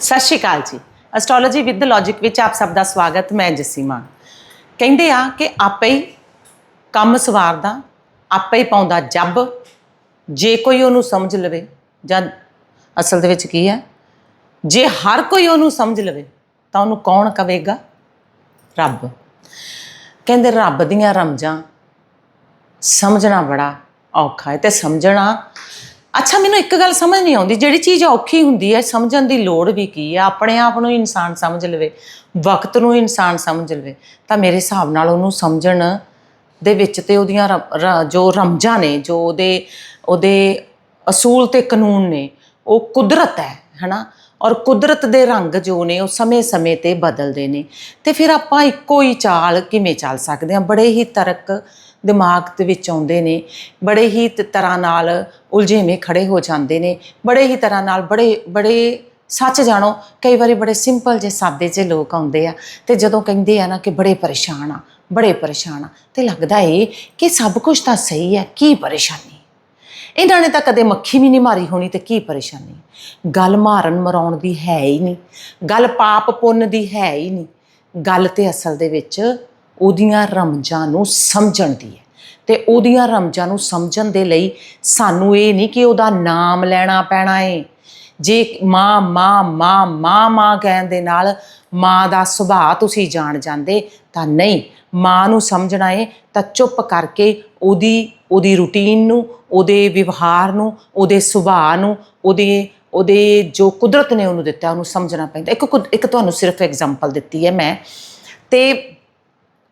ਸਤਿ ਸ਼੍ਰੀ ਅਕਾਲ ਜੀ। Astrology with logic ਵਿੱਚ ਆਪ ਸਭ ਦਾ ਸਵਾਗਤ, ਮੈਂ ਜਸੀਮਾ ਕਹਿੰਦੇ ਆ ਕਿ ਆਪੇ ਹੀ ਕੰਮ ਸਵਾਰਦਾ, ਆਪੇ ਹੀ ਪਾਉਂਦਾ ਜੱਬ, ਜੇ ਕੋਈ ਉਹਨੂੰ ਸਮਝ ਲਵੇ। ਜਾਂ ਅਸਲ ਦੇ ਵਿੱਚ ਕੀ ਹੈ? ਜੇ ਹਰ ਕੋਈ ਉਹਨੂੰ ਸਮਝ ਲਵੇ, ਤਾਂ ਉਹਨੂੰ ਕੌਣ ਕਵੇਗਾ? ਰੱਬ। ਕਹਿੰਦੇ ਰੱਬ ਦੀਆਂ ਰਮਜਾਂ ਸਮਝਣਾ ਬੜਾ ਔਖਾ ਹੈ ਤੇ ਸਮਝਣਾ ਅੱਛਾ, ਮੈਨੂੰ ਇੱਕ ਗੱਲ ਸਮਝ ਨਹੀਂ ਆਉਂਦੀ, ਜਿਹੜੀ ਚੀਜ਼ ਔਖੀ ਹੁੰਦੀ ਹੈ, ਸਮਝਣ ਦੀ ਲੋੜ ਵੀ ਕੀ ਹੈ? ਆਪਣੇ ਆਪ ਨੂੰ ਇਨਸਾਨ ਸਮਝ ਲਵੇ, ਵਕਤ ਨੂੰ ਇਨਸਾਨ ਸਮਝ ਲਵੇ, ਤਾਂ ਮੇਰੇ ਹਿਸਾਬ ਨਾਲ ਉਹਨੂੰ ਸਮਝਣ ਦੇ ਵਿੱਚ ਤੇ ਉਹਦੀਆਂ ਰ- ਰ- ਜੋ ਰਮਜਾਂ ਨੇ, ਜੋ ਉਹਦੇ ਉਹਦੇ ਅਸੂਲ ਤੇ ਕਾਨੂੰਨ ਨੇ, ਉਹ ਕੁਦਰਤ ਹੈ, ਹਨਾ? ਔਰ ਕੁਦਰਤ ਦੇ ਰੰਗ ਜੋ ਨੇ, ਉਹ ਸਮੇਂ-ਸਮੇਂ ਤੇ ਬਦਲਦੇ ਨੇ। ਤੇ ਫਿਰ ਆਪਾਂ ਇੱਕੋ ਹੀ ਚਾਲ ਕਿਵੇਂ ਚੱਲ ਸਕਦੇ ਹਾਂ? ਬੜੇ ਹੀ ਤਰਕ ਦਿਮਾਗ ਦੇ ਵਿੱਚ ਆਉਂਦੇ ਨੇ, ਬੜੇ ਹੀ ਤਰ੍ਹਾਂ ਨਾਲ ਉਲਝੇਵੇਂ ਖੜੇ ਹੋ ਜਾਂਦੇ ਨੇ, ਬੜੇ ਹੀ ਤਰ੍ਹਾਂ ਨਾਲ ਬੜੇ ਬੜੇ ਸੱਚ ਜਾਣੋ, ਕਈ ਵਾਰੀ ਬੜੇ ਸਿੰਪਲ ਜੇ ਸਾਦੇ ਜਿਹੇ ਲੋਕ ਆਉਂਦੇ ਆ ਤੇ ਜਦੋਂ ਕਹਿੰਦੇ ਆ ਨਾ ਕਿ ਬੜੇ ਪਰੇਸ਼ਾਨ ਆ, ਬੜੇ ਪਰੇਸ਼ਾਨ ਆ, ਤੇ ਲੱਗਦਾ ਏ ਕਿ ਸਭ ਕੁਝ ਤਾਂ ਸਹੀ ਆ, ਕੀ ਪਰੇਸ਼ਾਨੀ? ਇਹਨਾਂ ਨੇ ਤਾਂ ਕਦੇ ਮੱਖੀ ਵੀ ਨਹੀਂ ਮਾਰੀ ਹੋਣੀ ਤੇ ਕੀ ਪਰੇਸ਼ਾਨੀ? ਗੱਲ ਮਾਰਨ ਮਰਾਉਣ ਦੀ ਹੈ ਹੀ ਨਹੀਂ, ਗੱਲ ਪਾਪ ਪੁੰਨ ਦੀ ਹੈ ਹੀ ਨਹੀਂ, ਗੱਲ ਤੇ ਅਸਲ ਦੇ ਵਿੱਚ ਉਹਦੀਆਂ ਰਮਜਾਂ ਨੂੰ ਸਮਝਣ ਦੀ ਹੈ। ਤੇ ਉਹਦੀਆਂ ਰਮਜਾਂ ਨੂੰ ਸਮਝਣ ਦੇ ਲਈ ਸਾਨੂੰ ਇਹ ਨਹੀਂ ਕਿ ਉਹਦਾ ਨਾਮ ਲੈਣਾ ਪੈਣਾ ਏ। ਜੇ ਮਾਂ ਮਾਂ ਮਾਂ ਮਾਂ ਮਾਂ ਕਹਿਣ ਦੇ ਨਾਲ ਮਾਂ ਦਾ ਸੁਭਾਅ ਤੁਸੀਂ ਜਾਣ ਜਾਂਦੇ ਤਾਂ ਨਹੀਂ। ਮਾਂ ਨੂੰ ਸਮਝਣਾ ਏ ਤਾਂ ਚੁੱਪ ਕਰਕੇ ਉਹਦੀ ਉਹਦੀ ਰੁਟੀਨ ਨੂੰ, ਉਹਦੇ ਵਿਵਹਾਰ ਨੂੰ, ਉਹਦੇ ਸੁਭਾਅ ਨੂੰ, ਉਹਦੇ ਉਹਦੇ ਜੋ ਕੁਦਰਤ ਨੇ ਉਹਨੂੰ ਦਿੱਤਾ ਉਹਨੂੰ ਸਮਝਣਾ ਪੈਂਦਾ। ਇੱਕ ਕੁਦ- ਇੱਕ ਤੁਹਾਨੂੰ ਸਿਰਫ ਐਗਜ਼ਾਮਪਲ ਦਿੱਤੀ ਹੈ ਮੈਂ। ਤੇ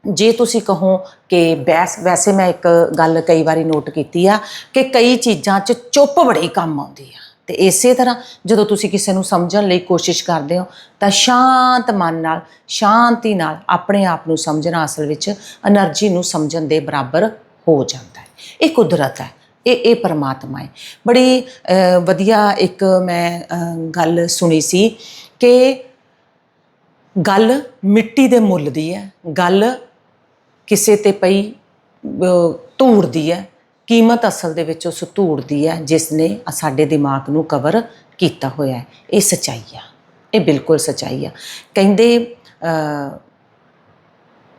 ਜੇ ਤੁਸੀਂ ਕਹੋ ਕਿ ਬੈਸ, ਵੈਸੇ ਮੈਂ ਇੱਕ ਗੱਲ ਕਈ ਵਾਰੀ ਨੋਟ ਕੀਤੀ ਆ ਕਿ ਕਈ ਚੀਜ਼ਾਂ 'ਚ ਚੁੱਪ ਬੜੀ ਕੰਮ ਆਉਂਦੀ ਆ। ਤੇ ਇਸੇ ਤਰ੍ਹਾਂ ਜਦੋਂ ਤੁਸੀਂ ਕਿਸੇ ਨੂੰ ਸਮਝਣ ਲਈ ਕੋਸ਼ਿਸ਼ ਕਰਦੇ ਹੋ, ਤਾਂ ਸ਼ਾਂਤ ਮਨ ਨਾਲ, ਸ਼ਾਂਤੀ ਨਾਲ ਆਪਣੇ ਆਪ ਨੂੰ ਸਮਝਣਾ ਅਸਲ ਵਿੱਚ એનર્ਜੀ ਨੂੰ ਸਮਝਣ ਦੇ ਬਰਾਬਰ ਹੋ ਜਾਂਦਾ ਹੈ। ਇਹ ਕੁਦਰਤ ਹੈ, ਇਹ ਇਹ ਪਰਮਾਤਮਾ ਹੈ। ਬੜੀ ਵਧੀਆ ਇੱਕ ਮੈਂ ਗੱਲ ਸੁਣੀ ਸੀ ਕਿ ਗੱਲ ਮਿੱਟੀ ਦੇ ਮੁੱਲ ਦੀ ਹੈ, ਗੱਲ ਕਿਸੇ ਤੇ ਪਈ ਧੂੜ ਦੀ ਹੈ। ਕੀਮਤ ਅਸਲ ਦੇ ਵਿੱਚ ਉਸ ਧੂੜ ਦੀ ਹੈ, ਜਿਸ ਨੇ ਸਾਡੇ ਦਿਮਾਗ ਨੂੰ ਕਵਰ ਕੀਤਾ ਹੋਇਆ ਹੈ। ਇਹ ਸਚਾਈ ਆ। ਇਹ ਬਿਲਕੁਲ ਸਚਾਈ ਆ। ਕਹਿੰਦੇ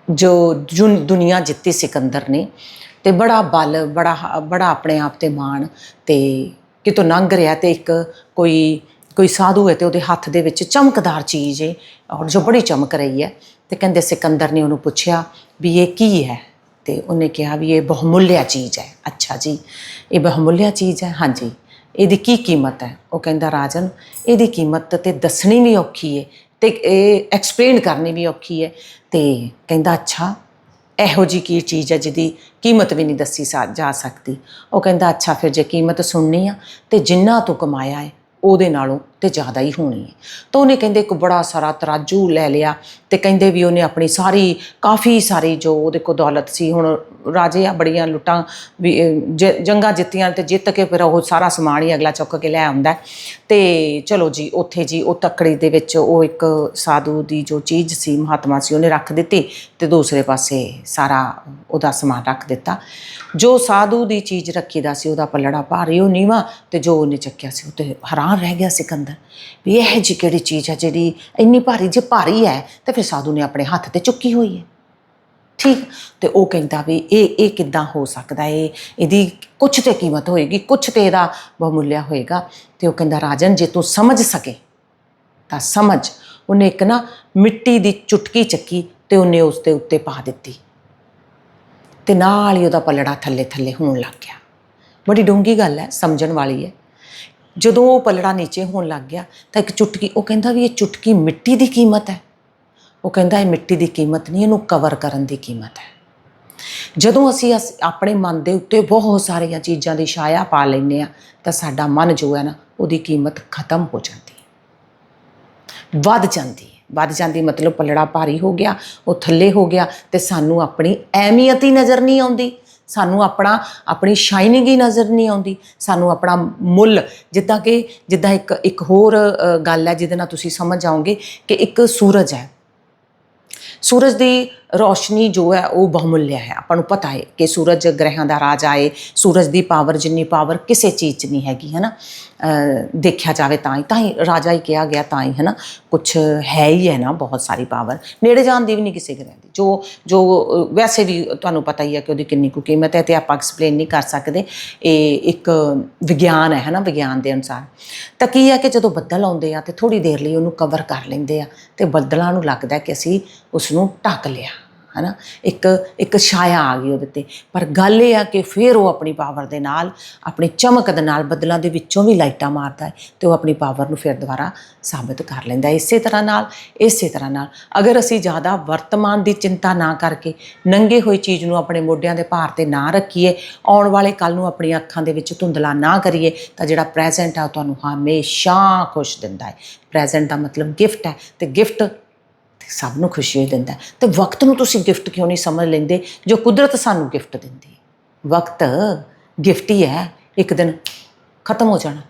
ਜੋ ਜੁਨ- ਦੁਨੀਆ ਜਿੱਤੀ ਸਿਕੰਦਰ ਨੇ, ਤੇ ਬੜਾ ਬਲ, ਬੜਾ ਹ- ਬੜਾ ਆਪਣੇ ਆਪ ਤੇ ਮਾਣ ਤੇ ਕਿਤੋਂ ਲੰਘ ਰਿਹਾ ਤੇ ਇੱਕ ਕੋਈ ਕੋਈ ਸਾਧੂ ਹੈ ਤੇ ਉਹਦੇ ਹੱਥ ਦੇ ਵਿੱਚ ਚਮਕਦਾਰ ਚੀਜ਼ ਹੈ ਔਰ ਜੋ ਬੜੀ ਚਮਕ ਰਹੀ ਹੈ। ਤੇ ਕਹਿੰਦੇ ਸਿਕੰਦਰ ਨੇ ਉਹਨੂੰ ਪੁੱਛਿਆ ਵੀ ਇਹ ਕੀ ਹੈ? ਤੇ ਉਹਨੇ ਕਿਹਾ ਵੀ ਇਹ ਬਹੁਮੁੱਲਿਆ ਚੀਜ਼ ਹੈ। ਅੱਛਾ ਜੀ, ਇਹ ਬਹੁਮੁੱਲਿਆ ਚੀਜ਼ ਹੈ? ਹਾਂਜੀ। ਇਹਦੀ ਕੀ ਕੀਮਤ ਹੈ? ਉਹ ਕਹਿੰਦਾ, ਰਾਜਨ, ਇਹਦੀ ਕੀਮਤ ਤੇ ਦੱਸਣੀ ਵੀ ਔਖੀ ਹੈ ਤੇ ਇਹ ਐਕਸਪਲੇਨ ਕਰਨੀ ਵੀ ਔਖੀ ਹੈ ਤੇ ਕਹਿੰਦਾ, ਅੱਛਾ, ਇਹੋ ਜੀ ਕੀ ਚੀਜ਼ ਹੈ ਜਿਹਦੀ ਕੀਮਤ ਵੀ ਨਹੀਂ ਦੱਸੀ ਸਾ- ਜਾ ਸਕਦੀ? ਉਹ ਕਹਿੰਦਾ, ਅੱਛਾ, ਫਿਰ ਜੇ ਕੀਮਤ ਸੁਣਨੀ ਆ ਤੇ ਜਿੰਨਾ ਤੂੰ ਕਮਾਇਆ ਹੈ ਉਹਦੇ ਨਾਲੋਂ ਤੇ ਜ਼ਿਆਦਾ ਹੀ ਹੋਣੀ ਹੈ ਤਾਂ ਉਹਨੇ ਕਹਿੰਦੇ ਇੱਕ ਬੜਾ ਸਾਰਾ ਤਰਾਜੂ ਲੈ ਲਿਆ ਤੇ ਕਹਿੰਦੇ ਵੀ ਉਹਨੇ ਆਪਣੀ ਸਾਰੀ ਕਾਫੀ ਸਾਰੀ ਜੋ ਉਹਦੇ ਕੋਲ ਦੌਲਤ ਸੀ ਹੁਣ ਰਾਜੇ ਆ ਬੜੀਆਂ ਲੁੱਟਾਂ ਵੀ ਅਹ, ਜ- ਜੰਗਾਂ ਜਿੱਤੀਆਂ ਤੇ ਜਿੱਤ ਕੇ ਫਿਰ ਉਹ ਸਾਰਾ ਸਮਾਨ ਹੀ ਅਗਲਾ ਚੁੱਕ ਕੇ ਲੈ ਆਉਂਦਾ ਹੈ। ਤੇ ਚਲੋ ਜੀ ਉੱਥੇ ਜੀ ਉਹ ਤੱਕੜੀ ਦੇ ਵਿੱਚ ਉਹ ਇੱਕ ਸਾਧੂ ਦੀ ਜੋ ਚੀਜ਼ ਸੀ ਮਹਾਤਮਾ ਸੀ ਉਹਨੇ ਰੱਖ ਦਿੱਤੀ ਤੇ ਦੂਸਰੇ ਪਾਸੇ ਸਾਰਾ ਉਹਦਾ ਸਮਾਨ ਰੱਖ ਦਿੱਤਾ। ਜੋ ਸਾਧੂ ਦੀ ਚੀਜ਼ ਰੱਖੀ ਦਾ ਸੀ, ਉਹਦਾ ਪੱਲੜਾ ਭਾਰੀ, ਉਹ ਨੀਵਾ ਤੇ ਜੋ ਉਹਨੇ ਚੱਕਿਆ ਸੀ, ਉਹ ਤੇ ਹੈਰਾਨ ਰਹਿ ਗਿਆ ਸਿਕੰਦਰ ਵੀ ਇਹ ਜੀ ਕਿਹੜੀ ਚੀਜ਼ ਹੈ ਜਿਹੜੀ ਇੰਨੀ ਭਾਰੀ, ਜੇ ਭਾਰੀ ਹੈ ਤੇ ਫਿਰ ਸਾਧੂ ਨੇ ਆਪਣੇ ਹੱਥ ਤੇ ਚੁੱਕੀ ਹੋਈ ਹੈ। ਠੀਕ, ਤੇ ਉਹ ਕਹਿੰਦਾ ਵੀ ਇਹ ਇਹ ਕਿੱਦਾਂ ਹੋ ਸਕਦਾ ਏ? ਇਹਦੀ ਕੁਛ ਤੇ ਕੀਮਤ ਹੋਏਗੀ, ਕੁਛ ਤੇ ਇਹਦਾ ਬਹੁਮੁੱਲਿਆ ਹੋਏਗਾ। ਤੇ ਉਹ ਕਹਿੰਦਾ, ਰਾਜਨ, ਜੇ ਤੂੰ ਸਮਝ ਸਕੇ, ਤਾਂ ਸਮਝ। ਉਹਨੇ ਇੱਕ ਨਾ ਮਿੱਟੀ ਦੀ ਚੁਟਕੀ ਚੱਕੀ ਤੇ ਉਹਨੇ ਉਸ ਦੇ ਉੱਤੇ ਪਾ ਦਿੱਤੀ। ਤੇ ਨਾਲ ਹੀ ਉਹਦਾ ਪਲੜਾ ਥੱਲੇ ਥੱਲੇ ਹੋਣ ਲੱਗ ਗਿਆ। ਬੜੀ ਡੂੰਗੀ ਗੱਲ ਹੈ, ਸਮਝਣ ਵਾਲੀ ਹੈ। ਜਦੋਂ ਉਹ ਪਲੜਾ ਨੀਚੇ ਹੋਣ ਲੱਗ ਗਿਆ, ਤਾਂ ਇੱਕ ਚੁਟਕੀ, ਉਹ ਕਹਿੰਦਾ ਵੀ ਇਹ ਚੁਟਕੀ ਮਿੱਟੀ ਦੀ ਕੀਮਤ ਹੈ। ਉਹ ਕਹਿੰਦਾ ਇਹ ਮਿੱਟੀ ਦੀ ਕੀਮਤ ਨਹੀਂ, ਇਹਨੂੰ ਕਵਰ ਕਰਨ ਦੀ ਕੀਮਤ ਹੈ। ਜਦੋਂ ਅਸੀਂ ਅਸ- ਆਪਣੇ ਮਨ ਦੇ ਉੱਤੇ ਬਹੁਤ ਸਾਰੀਆਂ ਚੀਜ਼ਾਂ ਦੀ ਛਾਇਆ ਪਾ ਲੈਂਦੇ ਆ ਤਾਂ ਸਾਡਾ ਮਨ ਜੋ ਹੈ ਨਾ, ਉਹਦੀ ਕੀਮਤ ਖਤਮ ਹੋ ਜਾਂਦੀ ਹੈ। ਵੱਧ ਜਾਂਦੀ ਹੈ। ਵੱਧ ਜਾਂਦੀ, ਮਤਲਬ ਪੱਲੜਾ ਭਾਰੀ ਹੋ ਗਿਆ, ਉਹ ਥੱਲੇ ਹੋ ਗਿਆ ਤੇ ਸਾਨੂੰ ਆਪਣੀ ਅਹਿਮੀਅਤ ਹੀ ਨਜ਼ਰ ਨਹੀਂ ਆਉਂਦੀ। ਸਾਨੂੰ ਆਪਣਾ, ਆਪਣੀ ਸ਼ਾਈਨਿੰਗ ਹੀ ਨਜ਼ਰ ਨਹੀਂ ਆਉਂਦੀ। ਸਾਨੂੰ ਆਪਣਾ ਮੁੱਲ, ਜਿੱਦਾਂ ਕਿ, ਜਿੱਦਾਂ ਇੱਕ ਇੱਕ ਹੋਰ ਗੱਲ ਹੈ ਜਿਹਦੇ ਨਾਲ ਤੁਸੀਂ ਸਮਝ ਜਾਓਗੇ ਕਿ ਇੱਕ ਸੂਰਜ ਹੈ। ਸੂਰਜ ਦੀ ਰੋਸ਼ਨੀ ਜੋ ਹੈ ਉਹ ਬਹੁਮੁੱਲਿਆ ਹੈ। ਆਪਾਂ ਨੂੰ ਪਤਾ ਹੈ ਕਿ ਸੂਰਜ ਗ੍ਰਹਿਾਂ ਦਾ ਰਾਜਾ ਆਏ, ਸੂਰਜ ਦੀ ਪਾਵਰ ਜਿੰਨੀ ਪਾਵਰ ਕਿਸੇ ਚੀਜ਼ 'ਚ ਨਹੀਂ ਹੈਗੀ ਹੈ ਨਾ ਦੇਖਿਆ ਜਾਵੇ ਤਾਂ ਹੀ ਤਾਂ ਹੀ ਰਾਜਾ ਹੀ ਕਿਹਾ ਗਿਆ ਤਾਂ ਹੀ ਹੈ ਨਾ ਕੁਝ ਹੈ ਹੀ ਹੈ ਨਾ ਬਹੁਤ ਸਾਰੀ ਪਾਵਰ ਨੇੜੇ ਜਾਣ ਦੀ ਵੀ ਨਹੀਂ ਕਿਸੇ ਗ੍ਰਹਿ ਦੀ। ਜੋ ਜੋ ਵੈਸੇ ਵੀ ਤੁਹਾਨੂੰ ਪਤਾ ਹੀ ਹੈ ਕਿ ਉਹਦੀ ਕਿੰਨੀ ਕੁ ਕੀਮਤ ਹੈ ਤੇ ਆਪਾਂ ਐਕਸਪਲੇਨ ਨਹੀਂ ਕਰ ਸਕਦੇ। ਇਹ ਇੱਕ ਵਿਗਿਆਨ ਹੈ ਹੈ ਨਾ ਵਿਗਿਆਨ ਦੇ ਅਨੁਸਾਰ। ਤਾਂ ਕੀ ਹੈ ਕਿ ਜਦੋਂ ਬੱਦਲ ਆਉਂਦੇ ਆ ਤੇ ਥੋੜੀ ਦੇਰ ਲਈ ਉਹਨੂੰ ਕਵਰ ਕਰ ਲੈਂਦੇ ਆ ਤੇ ਬੱਦਲਾਂ ਨੂੰ ਲੱਗਦਾ ਕਿ ਅਸੀਂ ਉਸ ਨੂੰ ਢੱਕ ਲਿਆ। ਹਨਾ? ਇੱਕ ਇੱਕ ਛਾਇਆ ਆ ਗਈ ਉਹਦੇ ਤੇ। ਪਰ ਗੱਲ ਇਹ ਆ ਕਿ ਫਿਰ ਉਹ ਆਪਣੀ ਪਾਵਰ ਦੇ ਨਾਲ, ਆਪਣੀ ਚਮਕ ਦੇ ਨਾਲ ਬੱਦਲਾਂ ਦੇ ਵਿੱਚੋਂ ਵੀ ਲਾਈਟਾਂ ਮਾਰਦਾ ਹੈ ਤੇ ਉਹ ਆਪਣੀ ਪਾਵਰ ਨੂੰ ਫਿਰ ਦੁਬਾਰਾ ਸਾਬਤ ਕਰ ਲੈਂਦਾ ਹੈ। ਇਸੇ ਤਰ੍ਹਾਂ ਨਾਲ, ਇਸੇ ਤਰ੍ਹਾਂ ਨਾਲ ਅਗਰ ਅਸੀਂ ਜ਼ਿਆਦਾ ਵਰਤਮਾਨ ਦੀ ਚਿੰਤਾ ਨਾ ਕਰਕੇ ਨੰਗੇ ਹੋਈ ਚੀਜ਼ ਨੂੰ ਆਪਣੇ ਮੋਢਿਆਂ ਦੇ ਭਾਰ ਤੇ ਨਾ ਰੱਖੀਏ, ਆਉਣ ਵਾਲੇ ਕੱਲ ਨੂੰ ਆਪਣੀਆਂ ਅੱਖਾਂ ਦੇ ਵਿੱਚ ਧੁੰਦਲਾ ਨਾ ਕਰੀਏ, ਤਾਂ ਜਿਹੜਾ ਪ੍ਰੈਜ਼ੈਂਟ ਆ ਉਹ ਤੁਹਾਨੂੰ ਹਮੇਸ਼ਾ ਖੁਸ਼ ਦਿੰਦਾ ਹੈ। ਪ੍ਰੈਜ਼ੈਂਟ ਦਾ ਮਤਲਬ ਗਿਫਟ ਹੈ ਤੇ ਗਿਫਟ ਸਭ ਨੂੰ ਖੁਸ਼ੀ ਦਿੰਦਾ ਹੈ। ਤੇ ਵਕਤ ਨੂੰ ਤੁਸੀਂ ਗਿਫਟ ਕਿਉਂ ਨਹੀਂ ਸਮਝ ਲੈਂਦੇ? ਜੋ ਕੁਦਰਤ ਸਾਨੂੰ ਗਿਫਟ ਦਿੰਦੀ। ਹੈ ਵਕਤ ਗਿਫਟ ਹੀ ਹੈ, ਇੱਕ ਦਿਨ ਖਤਮ ਹੋ ਜਾਣਾ।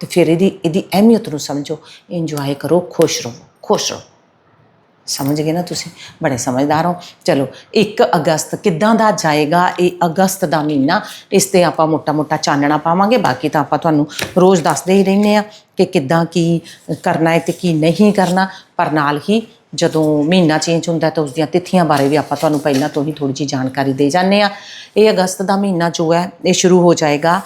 ਤੇ ਫਿਰ ਇਹਦੀ ਇਹਦੀ ਅਹਿਮੀਅਤ ਨੂੰ ਸਮਝੋ। ਇੰਜੋਏ ਕਰੋ, ਖੁਸ਼ ਰਹੋ ਖੁਸ਼ ਰਹੋ। ਸਮਝ ਗਏ ਨਾ ਤੁਸੀਂ? ਬੜੇ ਸਮਝਦਾਰ ਹੋ। ਚਲੋ 1 ਅਗਸਤ ਕਿੱਦਾਂ ਦਾ ਜਾਏਗਾ? ਇਹ ਅਗਸਤ ਦਾ ਮਹੀਨਾ। ਇਸ ਤੇ ਆਪਾਂ ਮੋਟਾ-ਮੋਟਾ ਚਾਨਣਾ ਪਾਵਾਂਗੇ। ਬਾਕੀ ਤਾਂ ਆਪਾਂ ਤੁਹਾਨੂੰ ਰੋਜ਼ ਦੱਸਦੇ ਹੀ ਰਹਿੰਦੇ ਆ ਕਿ ਕਿੱਦਾਂ ਕੀ ਕਰਨਾ ਹੈ ਤੇ ਕੀ ਨਹੀਂ ਕਰਨਾ। ਪਰ ਨਾਲ ਹੀ ਜਦੋਂ ਮਹੀਨਾ ਚੇਂਜ ਹੁੰਦਾ ਤਾਂ ਉਸ ਦੀਆਂ ਤਿਥੀਆਂ ਬਾਰੇ ਵੀ ਆਪਾਂ ਤੁਹਾਨੂੰ ਪਹਿਲਾਂ ਤੋਂ ਹੀ ਥੋੜੀ ਜਿਹੀ ਜਾਣਕਾਰੀ ਦੇ ਜਾਂਦੇ ਆ ਇਹ ਅਗਸਤ ਦਾ ਮਹੀਨਾ ਜੋ ਹੈ ਇਹ ਸ਼ੁਰੂ ਹੋ ਜਾਏਗਾ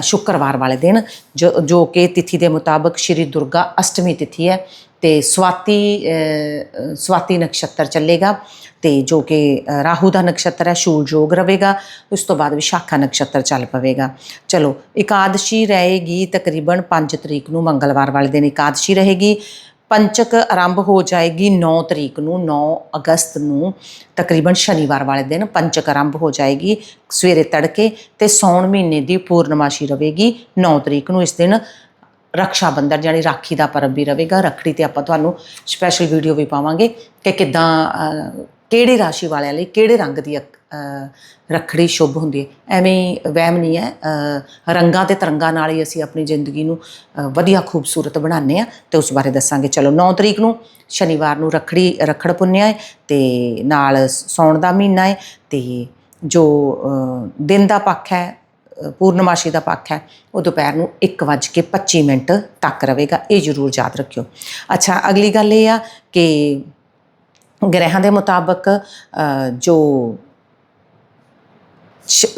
ਸ਼ੁੱਕਰਵਾਰ ਵਾਲੇ ਦਿਨ ਜੋ ਜੋ ਕਿ ਤਿਥੀ ਦੇ ਮੁਤਾਬਕ ਸ਼੍ਰੀ ਦੁਰਗਾ ਅਸ਼ਟਮੀ ਤਿਥੀ ਹੈ ਤੇ ਸਵਾਤੀ ਅ, ਸਵਾਤੀ ਨਕਸ਼ਤਰ ਚੱਲੇਗਾ ਤੇ ਜੋ ਕਿ ਰਾਹੂ ਦਾ ਨਕਸ਼ਤਰ ਹੈ ਸ਼ੂਲ ਯੋਗ ਰਵੇਗਾ ਉਸ ਤੋਂ ਬਾਅਦ ਵਿਸ਼ਾਖਾ ਨਕਸ਼ਤਰ ਚੱਲ ਪਵੇਗਾ। ਚਲੋ ਇਕਾਦਸ਼ੀ ਰਹੇਗੀ ਤਕਰੀਬਨ 5 ਤਰੀਕ ਨੂੰ ਮੰਗਲਵਾਰ ਵਾਲੇ ਦਿਨ ਇਕਾਦਸ਼ੀ ਰਹੇਗੀ। ਪੰਚਕ ਆਰੰਭ ਹੋ ਜਾਏਗੀ 9 ਤਰੀਕ ਨੂੰ 9 ਅਗਸਤ ਨੂੰ। ਤਕਰੀਬਨ ਸ਼ਨੀਵਾਰ ਵਾਲੇ ਦਿਨ ਪੰਚਕ ਆਰੰਭ ਹੋ ਜਾਏਗੀ ਸਵੇਰੇ ਤੜਕੇ ਤੇ ਸੌਣ ਮਹੀਨੇ ਦੀ ਪੂਰਨਮਾਸ਼ੀ ਰਹੇਗੀ। 9 ਤਰੀਕ ਨੂੰ ਇਸ ਦਿਨ ਰਕਸ਼ਾ ਬੰਧਨ ਜਾਨੀ ਰਾਖੀ ਦਾ ਪਰਬ ਵੀ ਰਹੇਗਾ। ਰੱਖੜੀ ਤੇ ਆਪਾਂ ਤੁਹਾਨੂੰ ਸਪੈਸ਼ਲ ਵੀਡੀਓ ਵੀ ਪਾਵਾਂਗੇ ਕਿ ਕਿਦਾਂ ਕਿਹੜੀ ਰਾਸ਼ੀ ਵਾਲਿਆਂ ਲਈ ਕਿਹੜੇ ਰੰਗ ਦੀ ਅਕ- ਰੱਖੜੀ ਸ਼ੁਭ ਹੁੰਦੀ ਹੈ। ਐਵੇਂ ਵਹਿਮ ਨਹੀਂ ਹੈ। ਰੰਗਾਂ ਤੇ ਤਰੰਗਾਂ ਨਾਲ ਹੀ ਅਸੀਂ ਆਪਣੀ ਜ਼ਿੰਦਗੀ ਨੂੰ ਵਧੀਆ ਖੂਬਸੂਰਤ ਬਣਾਉਂਦੇ ਆ ਤੇ ਉਸ ਬਾਰੇ ਦੱਸਾਂਗੇ। ਚਲੋ 9 ਤਰੀਕ ਨੂੰ ਸ਼ਨੀਵਾਰ ਨੂੰ ਰੱਖੜੀ, ਰੱਖੜ ਪੁੰਨਿਆ ਹੈ ਤੇ ਨਾਲ ਸੌਣ ਦਾ ਮਹੀਨਾ ਹੈ ਤੇ ਜੋ ਦਿਨ ਦਾ ਪੱਖ ਹੈ ਪੂਰਨਮਾਸ਼ੀ ਦਾ ਪੱਖ ਹੈ, ਉਹ ਦੁਪਹਿਰ ਨੂੰ 1:25 ਮਿੰਟ ਤੱਕ ਰਹੇਗਾ। ਇਹ ਜ਼ਰੂਰ ਯਾਦ ਰੱਖਿਓ। ਅੱਛਾ, ਅਗਲੀ ਗੱਲ ਇਹ ਆ ਕਿ ਗ੍ਰਹਿਾਂ ਦੇ ਮੁਤਾਬਕ ਜੋ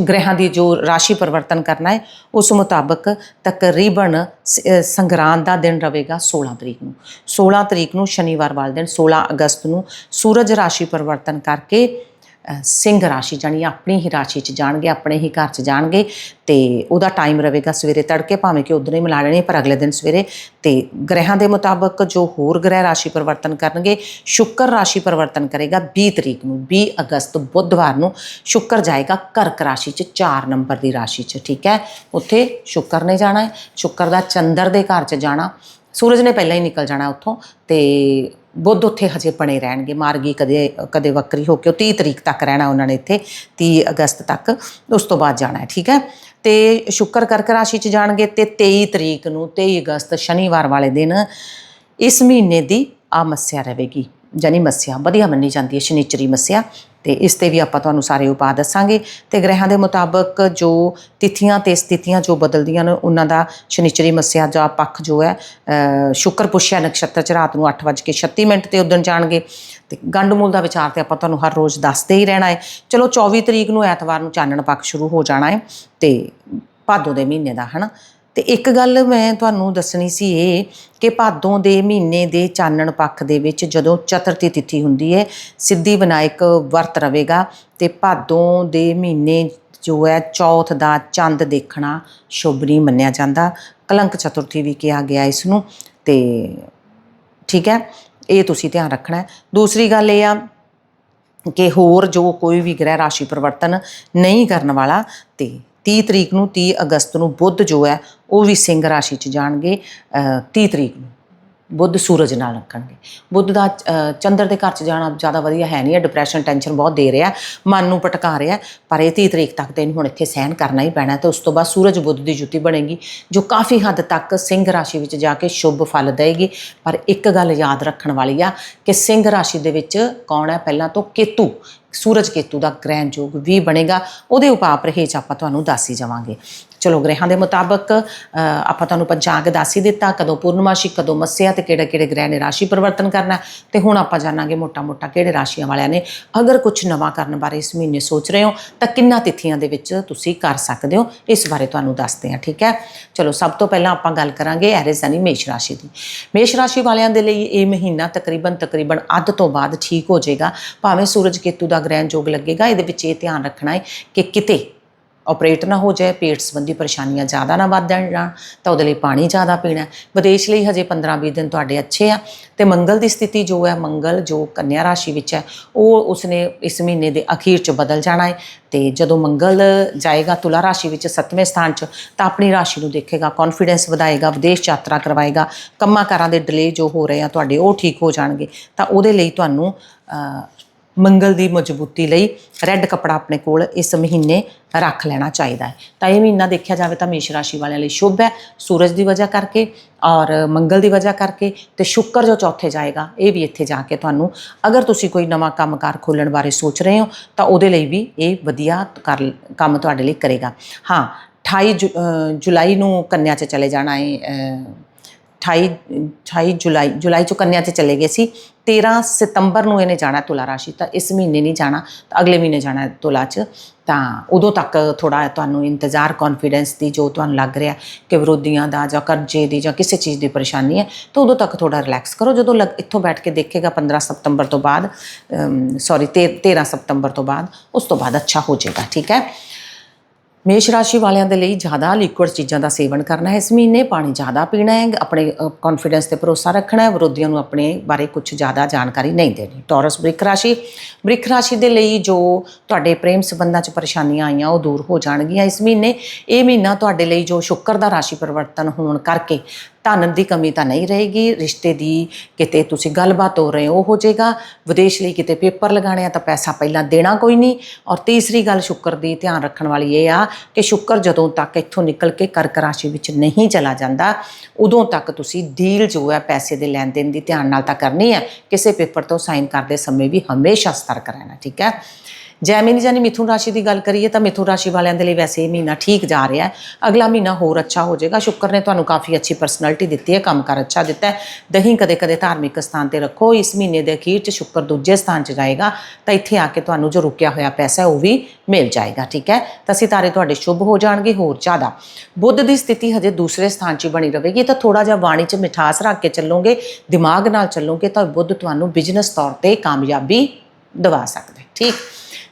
ਗ੍ਰਹਿਾਂ ਦੀ ਜੋ ਰਾਸ਼ੀ ਪਰਿਵਰਤਨ ਕਰਨਾ ਹੈ, ਉਸ ਮੁਤਾਬਕ ਤਕਰੀਬਨ ਸੰਗਰਾਂਦ ਦਾ ਦਿਨ ਰਹੇਗਾ 16 ਤਰੀਕ ਨੂੰ। 16 ਤਰੀਕ ਨੂੰ ਸ਼ਨੀਵਾਰ ਵਾਲੇ ਦਿਨ 16 ਅਗਸਤ ਨੂੰ ਸੂਰਜ ਰਾਸ਼ੀ ਪਰਿਵਰਤਨ ਕਰਕੇ ਸਿੰਘ ਰਾਸ਼ੀ ਜਾਨੀ ਆਪਣੀ ਹੀ ਰਾਸ਼ੀ 'ਚ ਜਾਣਗੇ, ਆਪਣੇ ਹੀ ਘਰ 'ਚ ਜਾਣਗੇ ਤੇ ਉਹਦਾ ਟਾਈਮ ਰਹੇਗਾ ਸਵੇਰੇ ਤੜਕੇ, ਭਾਵੇਂ ਕਿ ਉਦੋਂ ਹੀ ਮਿਲਾ ਲੈਣੇ, ਪਰ ਅਗਲੇ ਦਿਨ ਸਵੇਰੇ। ਤੇ ਗ੍ਰਹਿਾਂ ਦੇ ਮੁਤਾਬਕ ਜੋ ਹੋਰ ਗ੍ਰਹਿ ਰਾਸ਼ੀ ਪਰਿਵਰਤਨ ਕਰਨਗੇ, ਸ਼ੁੱਕਰ ਰਾਸ਼ੀ ਪਰਿਵਰਤਨ ਕਰੇਗਾ 20 ਤਰੀਕ ਨੂੰ 20 ਅਗਸਤ, ਬੁੱਧਵਾਰ ਨੂੰ। ਸ਼ੁੱਕਰ ਜਾਏਗਾ ਕਰਕ ਰਾਸ਼ੀ 'ਚ 4 ਨੰਬਰ ਦੀ ਰਾਸ਼ੀ 'ਚ, ਠੀਕ ਹੈ? ਉੱਥੇ ਸ਼ੁੱਕਰ ਨੇ ਜਾਣਾ ਹੈ, ਸ਼ੁੱਕਰ ਦਾ ਚੰਦਰ ਦੇ ਘਰ 'ਚ ਜਾਣਾ। ਸੂਰਜ ਨੇ ਪਹਿਲਾਂ ਹੀ ਨਿਕਲ ਜਾਣਾ ਉੱਥੋਂ ਤੇ ਬੁੱਧ ਉੱਥੇ ਹਜੇ ਬਣੇ ਰਹਿਣਗੇ। ਮਾਰਗੀ ਕਦੇ ਕਦੇ ਵੱਕਰੀ ਹੋ ਕੇ ਉਹ 30 ਤਰੀਕ ਤੱਕ ਰਹਿਣਾ ਉਹਨਾਂ ਨੇ ਇੱਥੇ 30 ਅਗਸਤ ਤੱਕ। ਉਸ ਤੋਂ ਬਾਅਦ ਜਾਣਾ ਹੈ, ਠੀਕ ਹੈ? ਤੇ ਸ਼ੁੱਕਰ ਕਰਕ ਰਾਸ਼ੀ 'ਚ ਜਾਣਗੇ ਤੇ 23 ਤਰੀਕ ਨੂੰ 23 ਅਗਸਤ ਸ਼ਨੀਵਾਰ ਵਾਲੇ ਦਿਨ ਇਸ ਮਹੀਨੇ ਦੀ ਆ ਮੱਸਿਆ ਰਹੇਗੀ। ਜਾਨੀ ਮੱਸਿਆ, ਵਧੀਆ ਮੰਨੀ ਜਾਂਦੀ ਹੈ, ਸ਼ਨੀਚਰੀ ਮੱਸਿਆ। ਤੇ ਇਸ ਤੇ ਵੀ ਆਪਾਂ ਤੁਹਾਨੂੰ ਸਾਰੇ ਉਪਾਅ ਦੱਸਾਂਗੇ ਤੇ ਗ੍ਰਹਿਾਂ ਦੇ ਮੁਤਾਬਕ ਜੋ ਤਿਥੀਆਂ ਤੇ ਸਥਿਤੀਆਂ ਜੋ ਬਦਲਦੀਆਂ ਨੇ ਉਹਨਾਂ ਦਾ ਸ਼ਨੀਚਰੀ ਮੱਸਿਆ ਜਾਂ ਪੱਖ ਜੋ ਹੈ ਅ, ਸ਼ੁੱਕਰ ਪੁੱਛਿਆ ਨਕਸ਼ਤਰ ਚ ਰਾਤ ਨੂੰ 8:36 ਮਿੰਟ ਤੇ ਉਦਣ ਜਾਣਗੇ ਤੇ ਗੰਡਮੂਲ ਦਾ ਵਿਚਾਰ ਤੇ ਆਪਾਂ ਤੁਹਾਨੂੰ ਹਰ ਰੋਜ਼ ਦੱਸਦੇ ਹੀ ਰਹਿਣਾ ਹੈ। ਚਲੋ 24 ਤਰੀਕ ਨੂੰ ਐਤਵਾਰ ਨੂੰ ਚਾਨਣ ਪੱਖ ਸ਼ੁਰੂ ਹੋ ਜਾਣਾ ਹੈ ਤੇ ਭਾਦੋ ਦੇ ਮਹੀਨੇ ਦਾ ਹਨਾ? ਤੇ ਇੱਕ ਗੱਲ ਮੈਂ ਤੁਹਾਨੂੰ ਦੱਸਣੀ ਸੀ ਇਹ ਕਿ ਭਾਦੋਂ ਦੇ ਮਹੀਨੇ ਦੇ ਚਾਨਣ ਪੱਖ ਦੇ ਵਿੱਚ ਜਦੋਂ ਚਤੁਰਥੀ ਤਿਥੀ ਹੁੰਦੀ ਹੈ, ਸਿੱਧੀ ਵਿਨਾਇਕ ਵਰਤ ਰਵੇਗਾ ਤੇ ਭਾਦੋਂ ਦੇ ਮਹੀਨੇ ਜੋ ਹੈ, ਚੌਥ ਦਾ ਚੰਦ ਦੇਖਣਾ ਸ਼ੁਭ ਨਹੀਂ ਮੰਨਿਆ ਜਾਂਦਾ। ਕਲੰਕ ਚਤੁਰਥੀ ਵੀ ਕਿਹਾ ਗਿਆ ਇਸ ਨੂੰ ਤੇ ਠੀਕ ਹੈ, ਇਹ ਤੁਸੀਂ ਧਿਆਨ ਰੱਖਣਾ ਹੈ। ਦੂਸਰੀ ਗੱਲ ਇਹ ਆ ਕਿ ਹੋਰ ਜੋ ਕੋਈ ਵੀ ਗ੍ਰਹਿ ਰਾਸ਼ੀ ਪਰਿਵਰਤਨ ਨਹੀਂ ਕਰਨ ਵਾਲਾ ਤੇ 30 ਤਰੀਕ ਨੂੰ 30 ਅਗਸਤ ਨੂੰ ਬੁੱਧ ਜੋ ਹੈ ਉਹ ਵੀ ਸਿੰਘ ਰਾਸ਼ੀ 'ਚ ਜਾਣਗੇ ਅ, 30 ਤਰੀਕ ਨੂੰ। ਬੁੱਧ ਸੂਰਜ ਨਾਲ ਰੱਖਣਗੇ ਬੁੱਧ ਦਾ ਚੰਦਰ ਦੇ ਘਰ ਚ ਜਾਣਾ ਜ਼ਿਆਦਾ ਵਧੀਆ ਹੈ ਨਹੀਂ ਹੈ ਡਿਪਰੈਸ਼ਨ ਟੈਨਸ਼ਨ ਬਹੁਤ ਦੇ ਰਿਹਾ ਮਨ ਨੂੰ ਭਟਕਾ ਰਿਹਾ ਪਰ ਇਹ 30 ਤਰੀਕ ਤੱਕ ਤੇ ਇਹਨੂੰ ਹੁਣ ਇੱਥੇ ਸਹਿਨ ਕਰਨਾ ਹੀ ਪੈਣਾ ਤੇ ਉਸ ਤੋਂ ਬਾਅਦ ਸੂਰਜ ਬੁੱਧ ਦੀ ਜੁਤੀ ਬਣੇਗੀ, ਜੋ ਕਾਫੀ ਹੱਦ ਤੱਕ ਸਿੰਘ ਰਾਸ਼ੀ ਵਿੱਚ ਜਾ ਕੇ ਸ਼ੁਭ ਫਲ ਦੇਗੀ ਪਰ ਇੱਕ ਗੱਲ ਯਾਦ ਰੱਖਣ ਵਾਲੀ ਆ ਕਿ ਸਿੰਘ ਰਾਸ਼ੀ ਦੇ ਵਿੱਚ ਕੌਣ ਹੈ? ਪਹਿਲਾਂ ਤੋਂ ਕੇਤੂ, ਸੂਰਜ ਕੇਤੂ ਦਾ ਗ੍ਰਹਿਣ ਯੋਗ ਵੀ ਬਣੇਗਾ। ਉਹਦੇ ਉਪਾਅ ਪਰਹੇਜ ਆਪਾਂ ਤੁਹਾਨੂੰ ਦੱਸ ਹੀ ਜਾਵਾਂਗੇ। ਚਲੋ, ਗ੍ਰਹਿਾਂ ਦੇ ਮੁਤਾਬਕ ਆਪਾਂ ਤੁਹਾਨੂੰ ਪੰਚਾਂਗ ਦੱਸ ਹੀ ਦਿੱਤਾ, ਕਦੋਂ ਪੂਰਨਮਾਸ਼ੀ, ਕਦੋਂ ਮੱਸਿਆ, ਤੇ ਕਿਹੜੇ ਕਿਹੜੇ ਗ੍ਰਹਿ ਨੇ ਰਾਸ਼ੀ ਪਰਿਵਰਤਨ ਕਰਨਾ ਹੈ। ਤੇ ਹੁਣ ਆਪਾਂ ਜਾਣਾਂਗੇ ਮੋਟਾ-ਮੋਟਾ ਕਿਹੜੇ ਰਾਸ਼ੀਆਂ ਵਾਲਿਆਂ ਨੇ ਅਗਰ ਕੁਝ ਨਵਾਂ ਕਰਨ ਬਾਰੇ ਇਸ ਮਹੀਨੇ ਸੋਚ ਰਹੇ ਹੋ, ਤਾਂ ਕਿੰਨਾ ਤਿਥੀਆਂ ਦੇ ਵਿੱਚ ਤੁਸੀਂ ਕਰ ਸਕਦੇ ਹੋ, ਇਸ ਬਾਰੇ ਤੁਹਾਨੂੰ ਦੱਸਦੇ ਹਾਂ, ਠੀਕ ਹੈ? ਚਲੋ, ਸਭ ਤੋਂ ਪਹਿਲਾਂ ਆਪਾਂ ਗੱਲ ਕਰਾਂਗੇ ਐਰਿਸ ਯਾਨੀ ਮੇਸ਼ ਰਾਸ਼ੀ ਦੀ। ਮੇਸ਼ ਰਾਸ਼ੀ ਵਾਲਿਆਂ ਦੇ ਲਈ ਇਹ ਮਹੀਨਾ ਤਕਰੀਬਨ ਤਕਰੀਬਨ ਅੱਧ ਤੋਂ ਬਾਅਦ ਠੀਕ ਹੋ ਜਾਏਗਾ। ਭਾਵੇਂ ਸੂਰਜ ਕੇਤੂ ਦਾ ਗ੍ਰਹਿਣ ਯੋਗ ਲੱਗੇਗਾ, ਇਹਦੇ ਵਿੱਚ ਇਹ ਧਿਆਨ ਰੱਖਣਾ ਹੈ ਕਿ ਕਿਤੇ ਆਪਰੇਟ ਨਾ ਹੋ ਜਾਏ, ਪੇਟ ਸੰਬੰਧੀ ਪਰੇਸ਼ਾਨੀਆਂ ਜ਼ਿਆਦਾ ਨਾ ਵੱਧ ਜਾਣ ਤਾਂ ਉਹਦੇ ਲਈ ਪਾਣੀ ਜ਼ਿਆਦਾ ਪੀਣਾ ਵਿਦੇਸ਼ ਲਈ ਹਜੇ 15-20 ਦਿਨ ਤੁਹਾਡੇ ਅੱਛੇ ਆ ਤੇ ਮੰਗਲ ਦੀ ਸਥਿਤੀ ਜੋ ਹੈ, ਮੰਗਲ ਜੋ ਕੰਨਿਆ ਰਾਸ਼ੀ ਵਿੱਚ ਹੈ, ਉਹ ਉਸਨੇ ਇਸ ਮਹੀਨੇ ਦੇ ਅਖੀਰ 'ਚ ਬਦਲ ਜਾਣਾ ਹੈ ਤੇ ਜਦੋਂ ਮੰਗਲ ਜਾਏਗਾ ਤੁਲਾ ਰਾਸ਼ੀ ਵਿੱਚ 7ਵੇਂ ਸਥਾਨ 'ਚ, ਤਾਂ ਆਪਣੀ ਰਾਸ਼ੀ ਨੂੰ ਦੇਖੇਗਾ ਕੌਨਫੀਡੈਂਸ ਵਧਾਏਗਾ, ਵਿਦੇਸ਼ ਯਾਤਰਾ ਕਰਵਾਏਗਾ, ਕੰਮਾਂ ਕਾਰਾਂ ਦੇ ਡਿਲੇ ਜੋ ਹੋ ਰਹੇ ਆ, ਤੁਹਾਡੇ ਉਹ ਠੀਕ ਹੋ ਜਾਣਗੇ। ਤਾਂ ਉਹਦੇ ਲਈ ਤੁਹਾਨੂੰ ਮੰਗਲ ਦੀ ਮਜ਼ਬੂਤੀ ਲਈ ਰੈੱਡ ਕਪੜਾ ਆਪਣੇ ਕੋਲ ਇਸ ਮਹੀਨੇ ਰੱਖ ਲੈਣਾ ਚਾਹੀਦਾ ਹੈ। ਤਾਂ ਇਹ ਮਹੀਨਾ ਦੇਖਿਆ ਜਾਵੇ ਤਾਂ ਮੇਸ਼ ਰਾਸ਼ੀ ਵਾਲਿਆਂ ਲਈ ਸ਼ੁਭ ਹੈ, ਸੂਰਜ ਦੀ ਵਜ੍ਹਾ ਕਰਕੇ ਔਰ ਮੰਗਲ ਦੀ ਵਜ੍ਹਾ ਕਰਕੇ ਤੇ ਸ਼ੁੱਕਰ ਜੋ ਚੌਥੇ ਜਾਏਗਾ, ਇਹ ਵੀ ਇੱਥੇ ਜਾ ਕੇ ਤੁਹਾਨੂੰ ਅਗਰ ਤੁਸੀਂ ਕੋਈ ਨਵਾਂ ਕੰਮਕਾਰ ਖੋਲਣ ਬਾਰੇ ਸੋਚ ਰਹੇ ਹੋ, ਤਾਂ ਉਹਦੇ ਲਈ ਵੀ ਇਹ ਵਧੀਆ ਕਰ ਕੰਮ ਤੁਹਾਡੇ ਲਈ ਕਰੇਗਾ। ਹਾਂ 28 ਜੁ- ਜੁਲਾਈ ਨੂੰ ਕੰਨਿਆ 'ਚ ਚਲੇ ਜਾਣਾ ਹੈ 28 28 ਜੁਲਾਈ ਜੁਲਾਈ ਚ ਕੰਨਿਆ ਤੇ ਚਲੇ ਗਏ ਸੀ। 13 ਸਤੰਬਰ ਨੂੰ ਇਹਨੇ ਜਾਣਾ ਤੁਲਾ ਰਾਸ਼ੀ, ਤਾਂ ਇਸ ਮਹੀਨੇ ਨਹੀਂ ਜਾਣਾ, ਤਾਂ ਅਗਲੇ ਮਹੀਨੇ ਜਾਣਾ ਤੁਲਾ ਚ। ਤਾਂ ਉਦੋਂ ਤੱਕ ਥੋੜਾ ਤੁਹਾਨੂੰ ਇੰਤਜ਼ਾਰ ਕੌਨਫੀਡੈਂਸ ਦੀ ਜੋ ਤੁਹਾਨੂੰ ਲੱਗ ਰਿਹਾ ਕਿ ਵਿਰੋਧੀਆਂ ਦਾ ਜਾਂ ਕਰਜ਼ੇ ਦੀ ਜਾਂ ਕਿਸੇ ਚੀਜ਼ ਦੀ ਪਰੇਸ਼ਾਨੀ ਹੈ, ਤਾਂ ਉਦੋਂ ਤੱਕ ਥੋੜਾ ਰਿਲੈਕਸ ਕਰੋ। ਜਦੋਂ ਲੱਗ- ਇੱਥੋਂ ਬੈਠ ਕੇ ਦੇਖੇਗਾ 15 ਸਤੰਬਰ ਤੋਂ ਬਾਅਦ ਸੌਰੀ 13 ਸਤੰਬਰ ਤੋਂ ਬਾਅਦ, ਉਸ ਤੋਂ ਬਾਅਦ ਅੱਛਾ ਹੋ ਜਾਏਗਾ, ਠੀਕ ਹੈ? ਮੇਸ਼ ਰਾਸ਼ੀ ਵਾਲਿਆਂ ਦੇ ਲਈ ਜ਼ਿਆਦਾ ਲਿਕੁਇਡ ਚੀਜ਼ਾਂ ਦਾ ਸੇਵਨ ਕਰਨਾ ਹੈ। ਇਸ ਮਹੀਨੇ ਪਾਣੀ ਜ਼ਿਆਦਾ ਪੀਣਾ ਹੈ। ਆਪਣੇ ਕੌਨਫੀਡੈਂਸ ਤੇ ਭਰੋਸਾ ਰੱਖਣਾ ਹੈ। ਵਿਰੋਧੀਆਂ ਨੂੰ ਆਪਣੇ ਬਾਰੇ ਕੁਝ ਜ਼ਿਆਦਾ ਜਾਣਕਾਰੀ ਨਹੀਂ ਦੇਣੀ। ਟੌਰਸ ਬ੍ਰਿਕ ਰਾਸ਼ੀ। ਬ੍ਰਿਕ ਰਾਸ਼ੀ ਦੇ ਲਈ ਜੋ ਤੁਹਾਡੇ ਪ੍ਰੇਮ ਸੰਬੰਧਾਂ 'ਚ ਪਰੇਸ਼ਾਨੀਆਂ ਆਈਆਂ, ਉਹ ਦੂਰ ਹੋ ਜਾਣਗੀਆਂ ਇਸ ਮਹੀਨੇ। ਇਹ ਮਹੀਨਾ ਤੁਹਾਡੇ ਲਈ ਜੋ ਸ਼ੁੱਕਰ ਦਾ ਰਾਸ਼ੀ ਪਰਿਵਰਤਨ ਹੋਣ ਕਰਕੇ ਧਨ ਦੀ ਕਮੀ ਤਾਂ ਨਹੀਂ ਰਹੇਗੀ। ਰਿਸ਼ਤੇ ਦੀ ਕਿਤੇ ਤੁਸੀਂ ਗੱਲਬਾਤ ਹੋ ਰਹੇ ਹੋ, ਉਹ ਹੋ ਜਾਏਗਾ ਵਿਦੇਸ਼ ਲਈ ਕਿਤੇ ਪੇਪਰ ਲਗਾਣੇ ਆ ਤਾਂ ਪੈਸਾ ਪਹਿਲਾਂ ਦੇਣਾ ਕੋਈ ਨਹੀਂ। ਔਰ ਤੀਸਰੀ ਗੱਲ ਸ਼ੁੱਕਰ ਦੀ ਧਿਆਨ ਰੱਖਣ ਵਾਲੀ ਇਹ ਆ ਕਿ ਸ਼ੁੱਕਰ ਜਦੋਂ ਤੱਕ ਇੱਥੋਂ ਨਿਕਲ ਕੇ ਕਰਕ ਰਾਸ਼ੀ ਵਿੱਚ ਨਹੀਂ ਚਲਾ ਜਾਂਦਾ, ਉਦੋਂ ਤੱਕ ਤੁਸੀਂ ਡੀਲ ਜੋ ਹੈ ਪੈਸੇ ਦੇ ਲੈਣ ਦੇਣ ਦੀ ਧਿਆਨ ਨਾਲ ਤਾਂ ਕਰਨੀ ਹੈ ਕਿਸੇ ਪੇਪਰ ਤੋਂ ਸਾਈਨ ਕਰਦੇ ਸਮੇਂ ਵੀ ਹਮੇਸ਼ਾ ਸਤਰਕ ਰਹਿਣਾ, ਠੀਕ ਹੈ? ਜੈਮਿਨੀ ਜਾਨੀ ਮਿਥੁਨ ਰਾਸ਼ੀ ਦੀ ਗੱਲ ਕਰੀਏ ਤਾਂ ਮਿਥੁਨ ਰਾਸ਼ੀ ਵਾਲਿਆਂ ਦੇ ਲਈ ਵੈਸੇ ਇਹ ਮਹੀਨਾ ਠੀਕ ਜਾ ਰਿਹਾ ਹੈ। ਅਗਲਾ ਮਹੀਨਾ ਹੋਰ ਅੱਛਾ ਹੋ ਜਾਏਗਾ। ਸ਼ੁੱਕਰ ਨੇ ਤੁਹਾਨੂੰ ਕਾਫੀ ਅੱਛੀ ਪਰਸਨੈਲਿਟੀ ਦਿੱਤੀ ਹੈ ਕੰਮਕਾਰ ਅੱਛਾ ਦਿੱਤਾ ਹੈ। ਦਹੀਂ ਕਦੇ ਕਦੇ ਧਾਰਮਿਕ ਸਥਾਨ ਤੇ ਰੱਖੋ। ਇਸ ਮਹੀਨੇ ਦੇ ਅਖੀਰ 'ਚ ਸ਼ੁੱਕਰ ਦੂਜੇ ਸਥਾਨ 'ਚ ਜਾਏਗਾ। ਤਾਂ ਇੱਥੇ ਆ ਕੇ ਤੁਹਾਨੂੰ ਜੋ ਰੁਕਿਆ ਹੋਇਆ ਪੈਸਾ ਉਹ ਵੀ ਮਿਲ ਜਾਏਗਾ, ਠੀਕ ਹੈ? ਤਾਂ ਸਿਤਾਰੇ ਤੁਹਾਡੇ ਸ਼ੁਭ ਹੋ ਜਾਣਗੇ, ਹੋਰ ਜ਼ਿਆਦਾ। ਬੁੱਧ ਦੀ ਸਥਿਤੀ ਹਜੇ ਦੂਸਰੇ ਸਥਾਨ 'ਚ ਬਣੀ ਰਹੇਗੀ। ਤਾਂ ਥੋੜਾ ਜਿਹਾ ਬਾਣੀ 'ਚ ਮਿਠਾਸ ਰੱਖ ਕੇ ਚੱਲੋਗੇ, ਦਿਮਾਗ ਨਾਲ ਚੱਲੋਗੇ, ਤਾਂ ਬੁੱਧ ਤੁਹਾਨੂੰ ਬਿਜ਼ਨਸ ਤੌਰ ਤੇ ਕਾਮਯਾਬੀ ਦਵਾ ਸਕਦੇ, ਠੀਕ?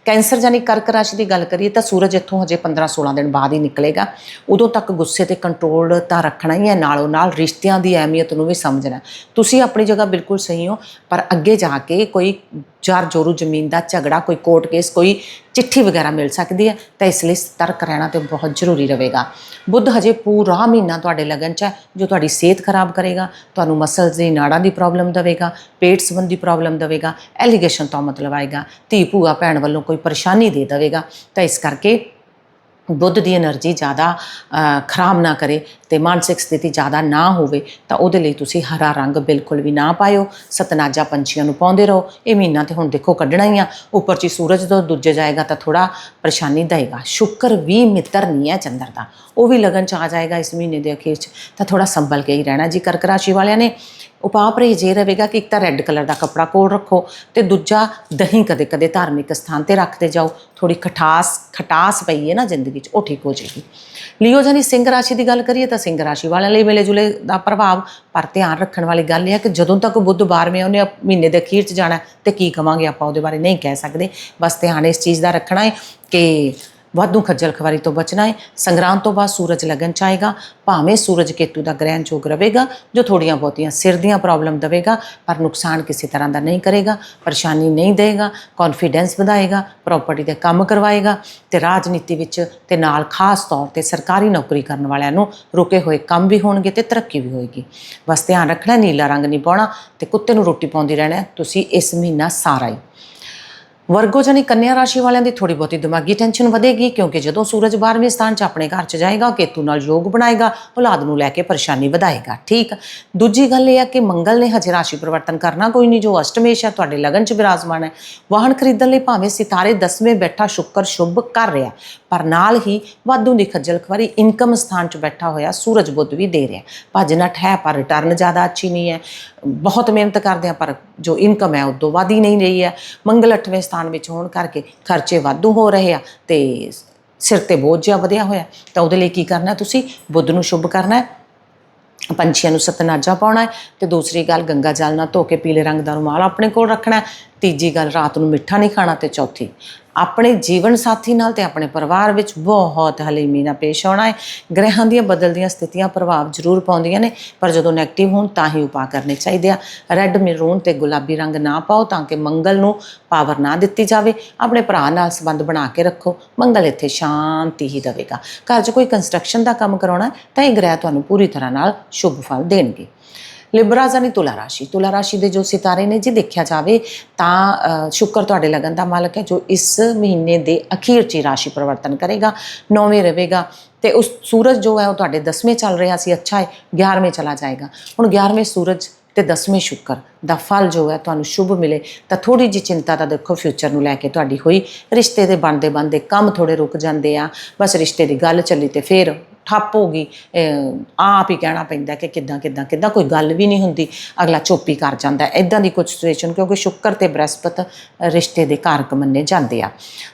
ਕੈਂਸਰ ਜਾਨੀ ਕਰਕ ਰਾਸ਼ੀ ਦੀ ਗੱਲ ਕਰੀਏ ਤਾਂ ਸੂਰਜ ਇੱਥੋਂ ਹਜੇ 15-16 ਦਿਨ ਬਾਅਦ ਹੀ ਨਿਕਲੇਗਾ। ਉਦੋਂ ਤੱਕ ਗੁੱਸੇ ਤੇ ਕੰਟਰੋਲ ਤਾਂ ਰੱਖਣਾ ਹੀ ਹੈ, ਨਾਲੋਂ ਨਾਲ ਰਿਸ਼ਤਿਆਂ ਦੀ ਅਹਿਮੀਅਤ ਨੂੰ ਵੀ ਸਮਝਣਾ ਤੁਸੀਂ ਆਪਣੀ ਜਗ੍ਹਾ ਬਿਲਕੁਲ ਸਹੀ ਹੋ, ਪਰ ਅੱਗੇ ਜਾ ਕੇ ਕੋਈ ਚਾਰ ਜੋਰੂ ਜ਼ਮੀਨ ਦਾ ਝਗੜਾ, ਕੋਈ ਕੋਰਟ ਕੇਸ ਕੋਈ ਚਿੱਠੀ ਵਗੈਰਾ ਮਿਲ ਸਕਦੀ ਹੈ, ਤਾਂ ਇਸ ਲਈ ਸਤਰਕ ਰਹਿਣਾ ਤੇ ਬਹੁਤ ਜ਼ਰੂਰੀ ਰਹੇਗਾ। ਬੁੱਧ ਹਜੇ ਪੂਰਾ ਮਹੀਨਾ ਤੁਹਾਡੇ ਲਗਨ ਚ ਹੈ, ਜੋ ਤੁਹਾਡੀ ਸਿਹਤ ਖਰਾਬ ਕਰੇਗਾ, ਤੁਹਾਨੂੰ ਮਸਲਸ ਦੀ ਨਾੜਾਂ ਦੀ ਪ੍ਰੋਬਲਮ ਦੇਵੇਗਾ, ਪੇਟ ਸੰਬੰਧੀ ਪ੍ਰੋਬਲਮ ਦੇਵੇਗਾ ਐਲੀਗੇਸ਼ਨ ਤੋਂ ਮਤਲਬ ਆਏਗਾ, ਧੀ ਭੂਆ ਭੈਣ ਵੱਲੋਂ ਕੋਈ ਪਰੇਸ਼ਾਨੀ ਦੇ ਦੇਵੇਗਾ, ਤਾਂ ਇਸ ਕਰਕੇ ਬੁੱਧ ਦੀ એનર્ਜੀ ਜ਼ਿਆਦਾ ਖਰਾਬ ਨਾ ਕਰੇ ਤੇ ਮਾਨਸਿਕ ਸਥਿਤੀ ਜ਼ਿਆਦਾ ਨਾ ਹੋਵੇ, ਤਾਂ ਉਹਦੇ ਲਈ ਤੁਸੀਂ ਹਰਾ ਰੰਗ ਬਿਲਕੁਲ ਵੀ ਨਾ ਪਾਇਓ, ਸਤਨਾਜਾ ਪੰਛੀਆਂ ਨੂੰ ਪਾਉਂਦੇ ਰਹੋ। ਇਹ ਮਹੀਨਾ ਤੇ ਹੁਣ ਦੇਖੋ ਕੱਢਣਾ ਹੀ ਆ। ਉੱਪਰ ਜੀ ਸੂਰਜ ਤੋਂ ਦੂਜੇ ਜਾਏਗਾ ਤਾਂ ਥੋੜਾ ਪਰੇਸ਼ਾਨੀ ਦਏਗਾ ਸ਼ੁੱਕਰ ਵੀ ਮਿੱਤਰ ਨਹੀਂ ਹੈ ਚੰਦਰ ਦਾ। ਉਹ ਵੀ ਲਗਨ ਚ ਆ ਜਾਏਗਾ ਇਸ ਮਹੀਨੇ ਦੇ ਅਖੀਰ ਚ, ਤਾਂ ਥੋੜਾ ਸੰਭਲ ਕੇ ਹੀ ਰਹਿਣਾ ਜੀ। ਕਰਕ ਰਾਸ਼ੀ ਵਾਲਿਆਂ ਨੇ ਉਪਾਅ ਪਰਹੇਜ਼ ਇਹ ਰਹੇਗਾ ਕਿ ਇੱਕ ਤਾਂ ਰੈੱਡ ਕਲਰ ਦਾ ਕੱਪੜਾ ਕੋਲ ਰੱਖੋ ਤੇ ਦੂਜਾ ਦਹੀਂ ਕਦੇ ਕਦੇ ਧਾਰਮਿਕ ਸਥਾਨ ਤੇ ਰੱਖਦੇ ਜਾਓ। ਥੋੜੀ ਖਟਾਸ ਖਟਾਸ ਪਈ ਹੈ ਨਾ ਜ਼ਿੰਦਗੀ 'ਚ, ਉਹ ਠੀਕ ਹੋ ਜਾਏਗੀ। ਲਿਓ ਜਾਨੀ ਸਿੰਘ ਰਾਸ਼ੀ ਦੀ ਗੱਲ ਕਰੀਏ ਤਾਂ ਸਿੰਘ ਰਾਸ਼ੀ ਵਾਲਿਆਂ ਲਈ ਮਿਲੇ ਜੁਲੇ ਦਾ ਪ੍ਰਭਾਵ, ਪਰ ਧਿਆਨ ਰੱਖਣ ਵਾਲੀ ਗੱਲ ਇਹ ਹੈ ਕਿ ਜਦੋਂ ਤੱਕ ਬੁੱਧ 12ਵੇਂ ਉਹਨੇ ਮਹੀਨੇ ਦੇ ਅਖੀਰ 'ਚ ਜਾਣਾ ਹੈ ਤੇ ਕੀ ਕਵਾਂਗੇ ਆਪਾਂ ਉਹਦੇ ਬਾਰੇ ਨਹੀਂ ਕਹਿ ਸਕਦੇ। ਬਸ ਧਿਆਨ ਇਸ ਚੀਜ਼ ਦਾ ਰੱਖਣਾ ਹੈ ਕਿ ਵਾਧੂ ਖੱਜਲ ਖਵਾਰੀ ਤੋਂ ਬਚਣਾ ਹੈ। ਸੰਗਰਾਂਦ ਤੋਂ ਬਾਅਦ ਸੂਰਜ ਲੱਗਣ ਚਾਹੇਗਾ ਭਾਵੇਂ ਸੂਰਜ ਕੇਤੂ ਦਾ ਗ੍ਰਹਿਣ ਜੋਗ ਰਹੇਗਾ, ਜੋ ਥੋੜੀਆਂ ਬਹੁਤੀਆਂ ਸਿਰ ਦੀਆਂ ਪ੍ਰੋਬਲਮ ਦੇਵੇਗਾ, ਪਰ ਨੁਕਸਾਨ ਕਿਸੇ ਤਰ੍ਹਾਂ ਦਾ ਨਹੀਂ ਕਰੇਗਾ, ਪਰੇਸ਼ਾਨੀ ਨਹੀਂ ਦੇਗਾ ਕੌਨਫੀਡੈਂਸ ਵਧਾਏਗਾ ਪ੍ਰਾਪਰਟੀ ਦੇ ਕੰਮ ਕਰਵਾਏਗਾ ਤੇ ਰਾਜਨੀਤੀ ਵਿੱਚ ਤੇ ਨਾਲ ਖਾਸ ਤੌਰ ਤੇ ਸਰਕਾਰੀ ਨੌਕਰੀ ਕਰਨ ਵਾਲਿਆਂ ਨੂੰ ਰੁਕੇ ਹੋਏ ਕੰਮ ਵੀ ਹੋਣਗੇ ਤੇ ਤਰੱਕੀ ਵੀ ਹੋਏਗੀ। ਬਸ ਧਿਆਨ ਰੱਖਣਾ, ਨੀਲਾ ਰੰਗ ਨਹੀਂ ਪਾਉਣਾ ਤੇ ਕੁੱਤੇ ਨੂੰ ਰੋਟੀ ਪਾਉਂਦੀ ਰਹਿਣਾ, ਤੁਸੀਂ ਇਸ ਮਹੀਨਾ ਸਾਰਾ ਹੀ। ਵਰਗੋ ਜਾਨੀ ਕੰਨਿਆ ਰਾਸ਼ੀ ਵਾਲਿਆਂ ਦੀ ਥੋੜੀ ਬਹੁਤੀ ਦਿਮਾਗੀ ਟੈਨਸ਼ਨ ਵਧੇਗੀ, ਕਿਉਂਕਿ ਜਦੋਂ ਸੂਰਜ 12ਵੇਂ ਸਥਾਨ 'ਚ ਆਪਣੇ ਘਰ 'ਚ ਜਾਏਗਾ ਕੇਤੂ ਨਾਲ ਯੋਗ ਬਣਾਏਗਾ, ਔਲਾਦ ਨੂੰ ਲੈ ਕੇ ਪਰੇਸ਼ਾਨੀ ਵਧਾਏਗਾ, ਠੀਕ? ਦੂਜੀ ਗੱਲ ਇਹ ਹੈ ਕਿ ਮੰਗਲ ਨੇ ਹਜੇ ਰਾਸ਼ੀ ਪਰਿਵਰਤਨ ਕਰਨਾ ਕੋਈ ਨਹੀਂ, ਜੋ ਅਸ਼ਟਮੇਸ਼ ਹੈ, ਤੁਹਾਡੇ ਲਗਨ 'ਚ ਵਿਰਾਜਮਾਨ ਹੈ। ਵਾਹਨ ਖਰੀਦਣ ਲਈ ਭਾਵੇਂ ਸਿਤਾਰੇ 10ਵੇਂ ਬੈਠਾ ਸ਼ੁੱਕਰ ਸ਼ੁਭ ਕਰ ਰਿਹਾ। ਪਰ ਨਾਲ ਹੀ ਵਾਧੂ ਦੀ ਖੱਜਲ ਖਵਾਰੀ ਇਨਕਮ ਸਥਾਨ 'ਚ ਬੈਠਾ ਹੋਇਆ ਸੂਰਜ ਬੁੱਧ ਵੀ ਦੇ ਰਿਹਾ। ਭੱਜ ਨੱਠ ਹੈ, ਪਰ ਰਿਟਰਨ ਜ਼ਿਆਦਾ ਅੱਛੀ ਨਹੀਂ ਹੈ। ਬਹੁਤ ਮਿਹਨਤ ਕਰਦੇ ਆ, ਪਰ ਜੋ ਇਨਕਮ ਹੈ ਉਦੋਂ ਵੱਧ ਹੀ ਨਹੀਂ ਰਹੀ ਹੈ। ਮੰਗਲ 8ਵੇਂ ਸਥਾਨ ਵਿੱਚ ਹੋਣ ਕਰਕੇ ਖਰਚੇ ਵਾਧੂ ਹੋ ਰਹੇ ਆ ਤੇ ਸਿਰ ਤੇ ਬੋਝ ਜਿਹਾ ਵਧਿਆ ਹੋਇਆ। ਤਾਂ ਉਹਦੇ ਲਈ ਕੀ ਕਰਨਾ ਤੁਸੀਂ? ਬੁੱਧ ਨੂੰ ਸ਼ੁਭ ਕਰਨਾ ਹੈ। ਪੰਛੀਆਂ ਨੂੰ ਸਤਨਾਜਾ ਪਾਉਣਾ ਹੈ ਤੇ ਦੂਸਰੀ ਗੱਲ, ਗੰਗਾ ਜਲ ਨਾਲ ਧੋ ਕੇ ਪੀਲੇ ਰੰਗ ਦਾ ਰੁਮਾਲ ਆਪਣੇ ਕੋਲ ਰੱਖਣਾ ਤੀਜੀ ਗੱਲ, ਰਾਤ ਨੂੰ ਮਿੱਠਾ ਨਹੀਂ ਖਾਣਾ ਤੇ ਚੌਥੀ ਆਪਣੇ ਜੀਵਨ ਸਾਥੀ ਨਾਲ ਤੇ ਆਪਣੇ ਪਰਿਵਾਰ ਵਿੱਚ ਬਹੁਤ ਹਲੀਮੀ ਨਾਲ ਪੇਸ਼ ਆਉਣਾ ਹੈ। ਗ੍ਰਹਿਾਂ ਦੀਆਂ ਬਦਲਦੀਆਂ ਸਥਿਤੀਆਂ ਪ੍ਰਭਾਵ ਜ਼ਰੂਰ ਪਾਉਂਦੀਆਂ ਨੇ, ਪਰ ਜਦੋਂ 네ਗੇਟਿਵ ਹੋਣ ਤਾਂ ਹੀ ਉਪਾਅ ਕਰਨੇ ਚਾਹੀਦੇ ਆ। ਰੈੱਡ ਮੈਰੂਨ ਤੇ ਗੁਲਾਬੀ ਰੰਗ ਨਾ ਪਾਓ ਤਾਂ ਕਿ ਮੰਗਲ ਨੂੰ ਪਾਵਰ ਨਾ ਦਿੱਤੀ ਜਾਵੇ। ਆਪਣੇ ਭਰਾ ਨਾਲ ਸੰਬੰਧ ਬਣਾ ਕੇ ਰੱਖੋ। ਮੰਗਲ ਇੱਥੇ ਸ਼ਾਂਤੀ ਹੀ ਦੇਵੇਗਾ। ਘਰ 'ਚ ਕੋਈ ਕੰਸਟਰਕਸ਼ਨ ਦਾ ਕੰਮ ਕਰਾਉਣਾ ਤਾਂ ਇਹ ਗ੍ਰਹਿ ਤੁਹਾਨੂੰ ਪੂਰੀ ਤਰ੍ਹਾਂ ਨਾਲ ਸ਼ੁਭ ਫਲ ਦੇਣਗੇ। ਲਿਬਰਾ ਜਾਨੀ ਤੁਲਾ ਰਾਸ਼ੀ। ਤੁਲਾ ਰਾਸ਼ੀ ਦੇ ਜੋ ਸਿਤਾਰੇ ਨੇ ਜੇ ਦੇਖਿਆ ਜਾਵੇ ਤਾਂ ਅ, ਸ਼ੁੱਕਰ ਤੁਹਾਡੇ ਲਗਨ ਦਾ ਮਾਲਕ ਹੈ ਜੋ ਇਸ ਮਹੀਨੇ ਦੇ ਅਖੀਰ 'ਚ ਹੀ ਰਾਸ਼ੀ ਪਰਿਵਰਤਨ ਕਰੇਗਾ ਨੌਵੇਂ ਰਹੇਗਾ ਤੇ ਉਸ ਸੂਰਜ ਜੋ ਹੈ ਉਹ ਤੁਹਾਡੇ 10ਵੇਂ ਚੱਲ ਰਿਹਾ ਸੀ ਅੱਛਾ ਹੈ 11ਵੇਂ ਚਲਾ ਜਾਏਗਾ। ਹੁਣ 11ਵੇਂ ਸੂਰਜ ਤੇ 10ਵੇਂ ਸ਼ੁੱਕਰ ਦਾ ਫਲ ਜੋ ਹੈ ਤੁਹਾਨੂੰ ਸ਼ੁਭ ਮਿਲੇ ਤਾਂ ਥੋੜੀ ਜਿਹੀ ਚਿੰਤਾ ਤਾਂ ਦੇਖੋ ਫਿਊਚਰ ਨੂੰ ਲੈ ਕੇ ਤੁਹਾਡੀ ਹੋਈ। ਰਿਸ਼ਤੇ ਦੇ ਬਣਦੇ ਬਣਦੇ ਕੰਮ ਥੋੜੇ ਰੁਕ ਜਾਂਦੇ ਆ ਬਸ ਰਿਸ਼ਤੇ ਦੀ ਗੱਲ ਚੱਲੀ ਤੇ ਫੇਰ ਠੱਪ ਹੋ ਗਈ ਆਪ ਹੀ ਕਹਿਣਾ ਪੈਂਦਾ ਕਿ ਕਿੱਦਾਂ ਕਿੱਦਾਂ ਕਿੱਦਾਂ, ਕੋਈ ਗੱਲ ਵੀ ਨਹੀਂ ਹੁੰਦੀ, ਅਗਲਾ ਚੋਪੀ ਕਰ ਜਾਂਦਾ। ਇਦਾਂ ਦੀ ਕੁਝ ਸਿਚੁਏਸ਼ਨ ਕਿਉਂਕਿ ਸ਼ੁੱਕਰ ਤੇ ਬ੍ਰਹਸਪਤ ਰਿਸ਼ਤੇ ਦੇ ਕਾਰਕ ਮੰਨੇ ਜਾਂਦੇ ਆ।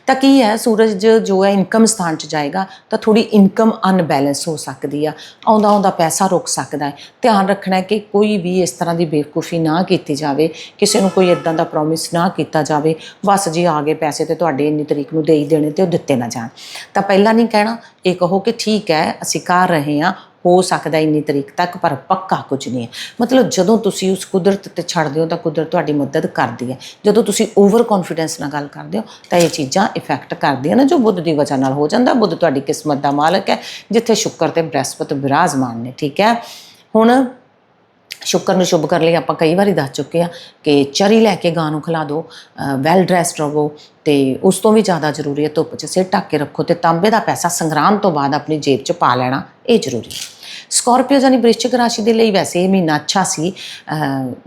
ਤਾਂ ਕੀ ਹੈ, ਸੂਰਜ ਜੋ ਹੈ ਇਨਕਮ ਸਥਾਨ 'ਚ ਜਾਏਗਾ, ਤਾਂ ਥੋੜੀ ਇਨਕਮ ਅਨਬੈਲੈਂਸ ਹੋ ਸਕਦੀ ਆ, ਆਉਂਦਾ ਆਉਂਦਾ ਪੈਸਾ ਰੁਕ ਸਕਦਾ ਹੈ। ਧਿਆਨ ਰੱਖਣਾ ਹੈ ਕਿ ਕੋਈ ਵੀ ਇਸ ਤਰ੍ਹਾਂ ਦੀ ਬੇਵਕੂਫੀ ਨਾ ਕੀਤੀ ਜਾਵੇ, ਕਿਸੇ ਨੂੰ ਕੋਈ ਇਦਾਂ ਦਾ ਪ੍ਰੋਮਿਸ ਨਾ ਕੀਤਾ ਜਾਵੇ, ਬਸ ਜੀ ਆ ਗਏ ਪੈਸੇ ਤੇ ਤੁਹਾਡੇ ਇੰਨੀ ਤਰੀਕ ਨੂੰ ਦੇ ਹੀ ਦੇਣੇ ਤੇ ਉਹ ਦਿੱਤੇ ਨਾ ਜਾਣ। ਤਾਂ ਪਹਿਲਾਂ ਨਹੀਂ ਕਹਿਣਾ, ਇਹ ਕਹੋ ਕਿ ਠੀਕ ਹੈ ਅਸੀਂ ਕਰ ਰਹੇ ਹਾਂ, ਹੋ ਸਕਦਾ ਇੰਨੀ ਤਰੀਕ ਤੱਕ, ਪਰ ਪੱਕਾ ਕੁਝ ਨਹੀਂ ਹੈ। ਮਤਲਬ ਜਦੋਂ ਤੁਸੀਂ ਉਸ ਕੁਦਰਤ ਤੇ ਛੱਡਦੇ ਹੋ, ਤਾਂ ਕੁਦਰਤ ਤੁਹਾਡੀ ਮਦਦ ਕਰਦੀ ਹੈ। ਜਦੋਂ ਤੁਸੀਂ ਓਵਰ ਕੌਨਫੀਡੈਂਸ ਨਾਲ ਗੱਲ ਕਰਦੇ ਹੋ, ਤਾਂ ਇਹ ਚੀਜ਼ਾਂ ਇਫੈਕਟ ਕਰਦੀਆਂ ਨੇ, ਜੋ ਬੁੱਧ ਦੀ ਵਜ੍ਹਾ ਨਾਲ ਹੋ ਜਾਂਦਾ। ਬੁੱਧ ਤੁਹਾਡੀ ਕਿਸਮਤ ਦਾ ਮਾਲਕ ਹੈ, ਜਿੱਥੇ ਸ਼ੁੱਕਰ ਤੇ ਬ੍ਰਹਸਪਤ ਵਿਰਾਜਮਾਨ ਨੇ, ਠੀਕ ਹੈ? ਹੁਣ ਸ਼ੁੱਕਰ ਨੂੰ ਸ਼ੁਭ ਕਰਨ ਲਈ, ਆਪਾਂ ਕਈ ਵਾਰੀ ਦੱਸ ਚੁੱਕੇ ਆ ਕਿ ਚਰੀ ਲੈ ਕੇ ਗਾਂ ਨੂੰ ਖਿਲਾ ਦਿਓ ਵੈਲ ਡਰੈਸਡ ਰਹੋ ਤੇ ਉਸ ਤੋਂ ਵੀ ਜ਼ਿਆਦਾ ਜ਼ਰੂਰੀ ਹੈ ਧੁੱਪ 'ਚ ਸਿਰ ਢੱਕ ਕੇ ਰੱਖੋ ਤੇ ਤਾਂਬੇ ਦਾ ਪੈਸਾ ਸੰਗਰਾਮ ਤੋਂ ਬਾਅਦ ਆਪਣੀ ਜੇਬ 'ਚ ਪਾ ਲੈਣਾ, ਇਹ ਜ਼ਰੂਰੀ ਹੈ। ਸਕਾਰਪੀਓ ਜਾਨੀ ਵ੍ਰਿਸ਼ਚਿਕ ਰਾਸ਼ੀ ਦੇ ਲਈ ਵੈਸੇ ਇਹ ਮਹੀਨਾ ਅੱਛਾ ਸੀ।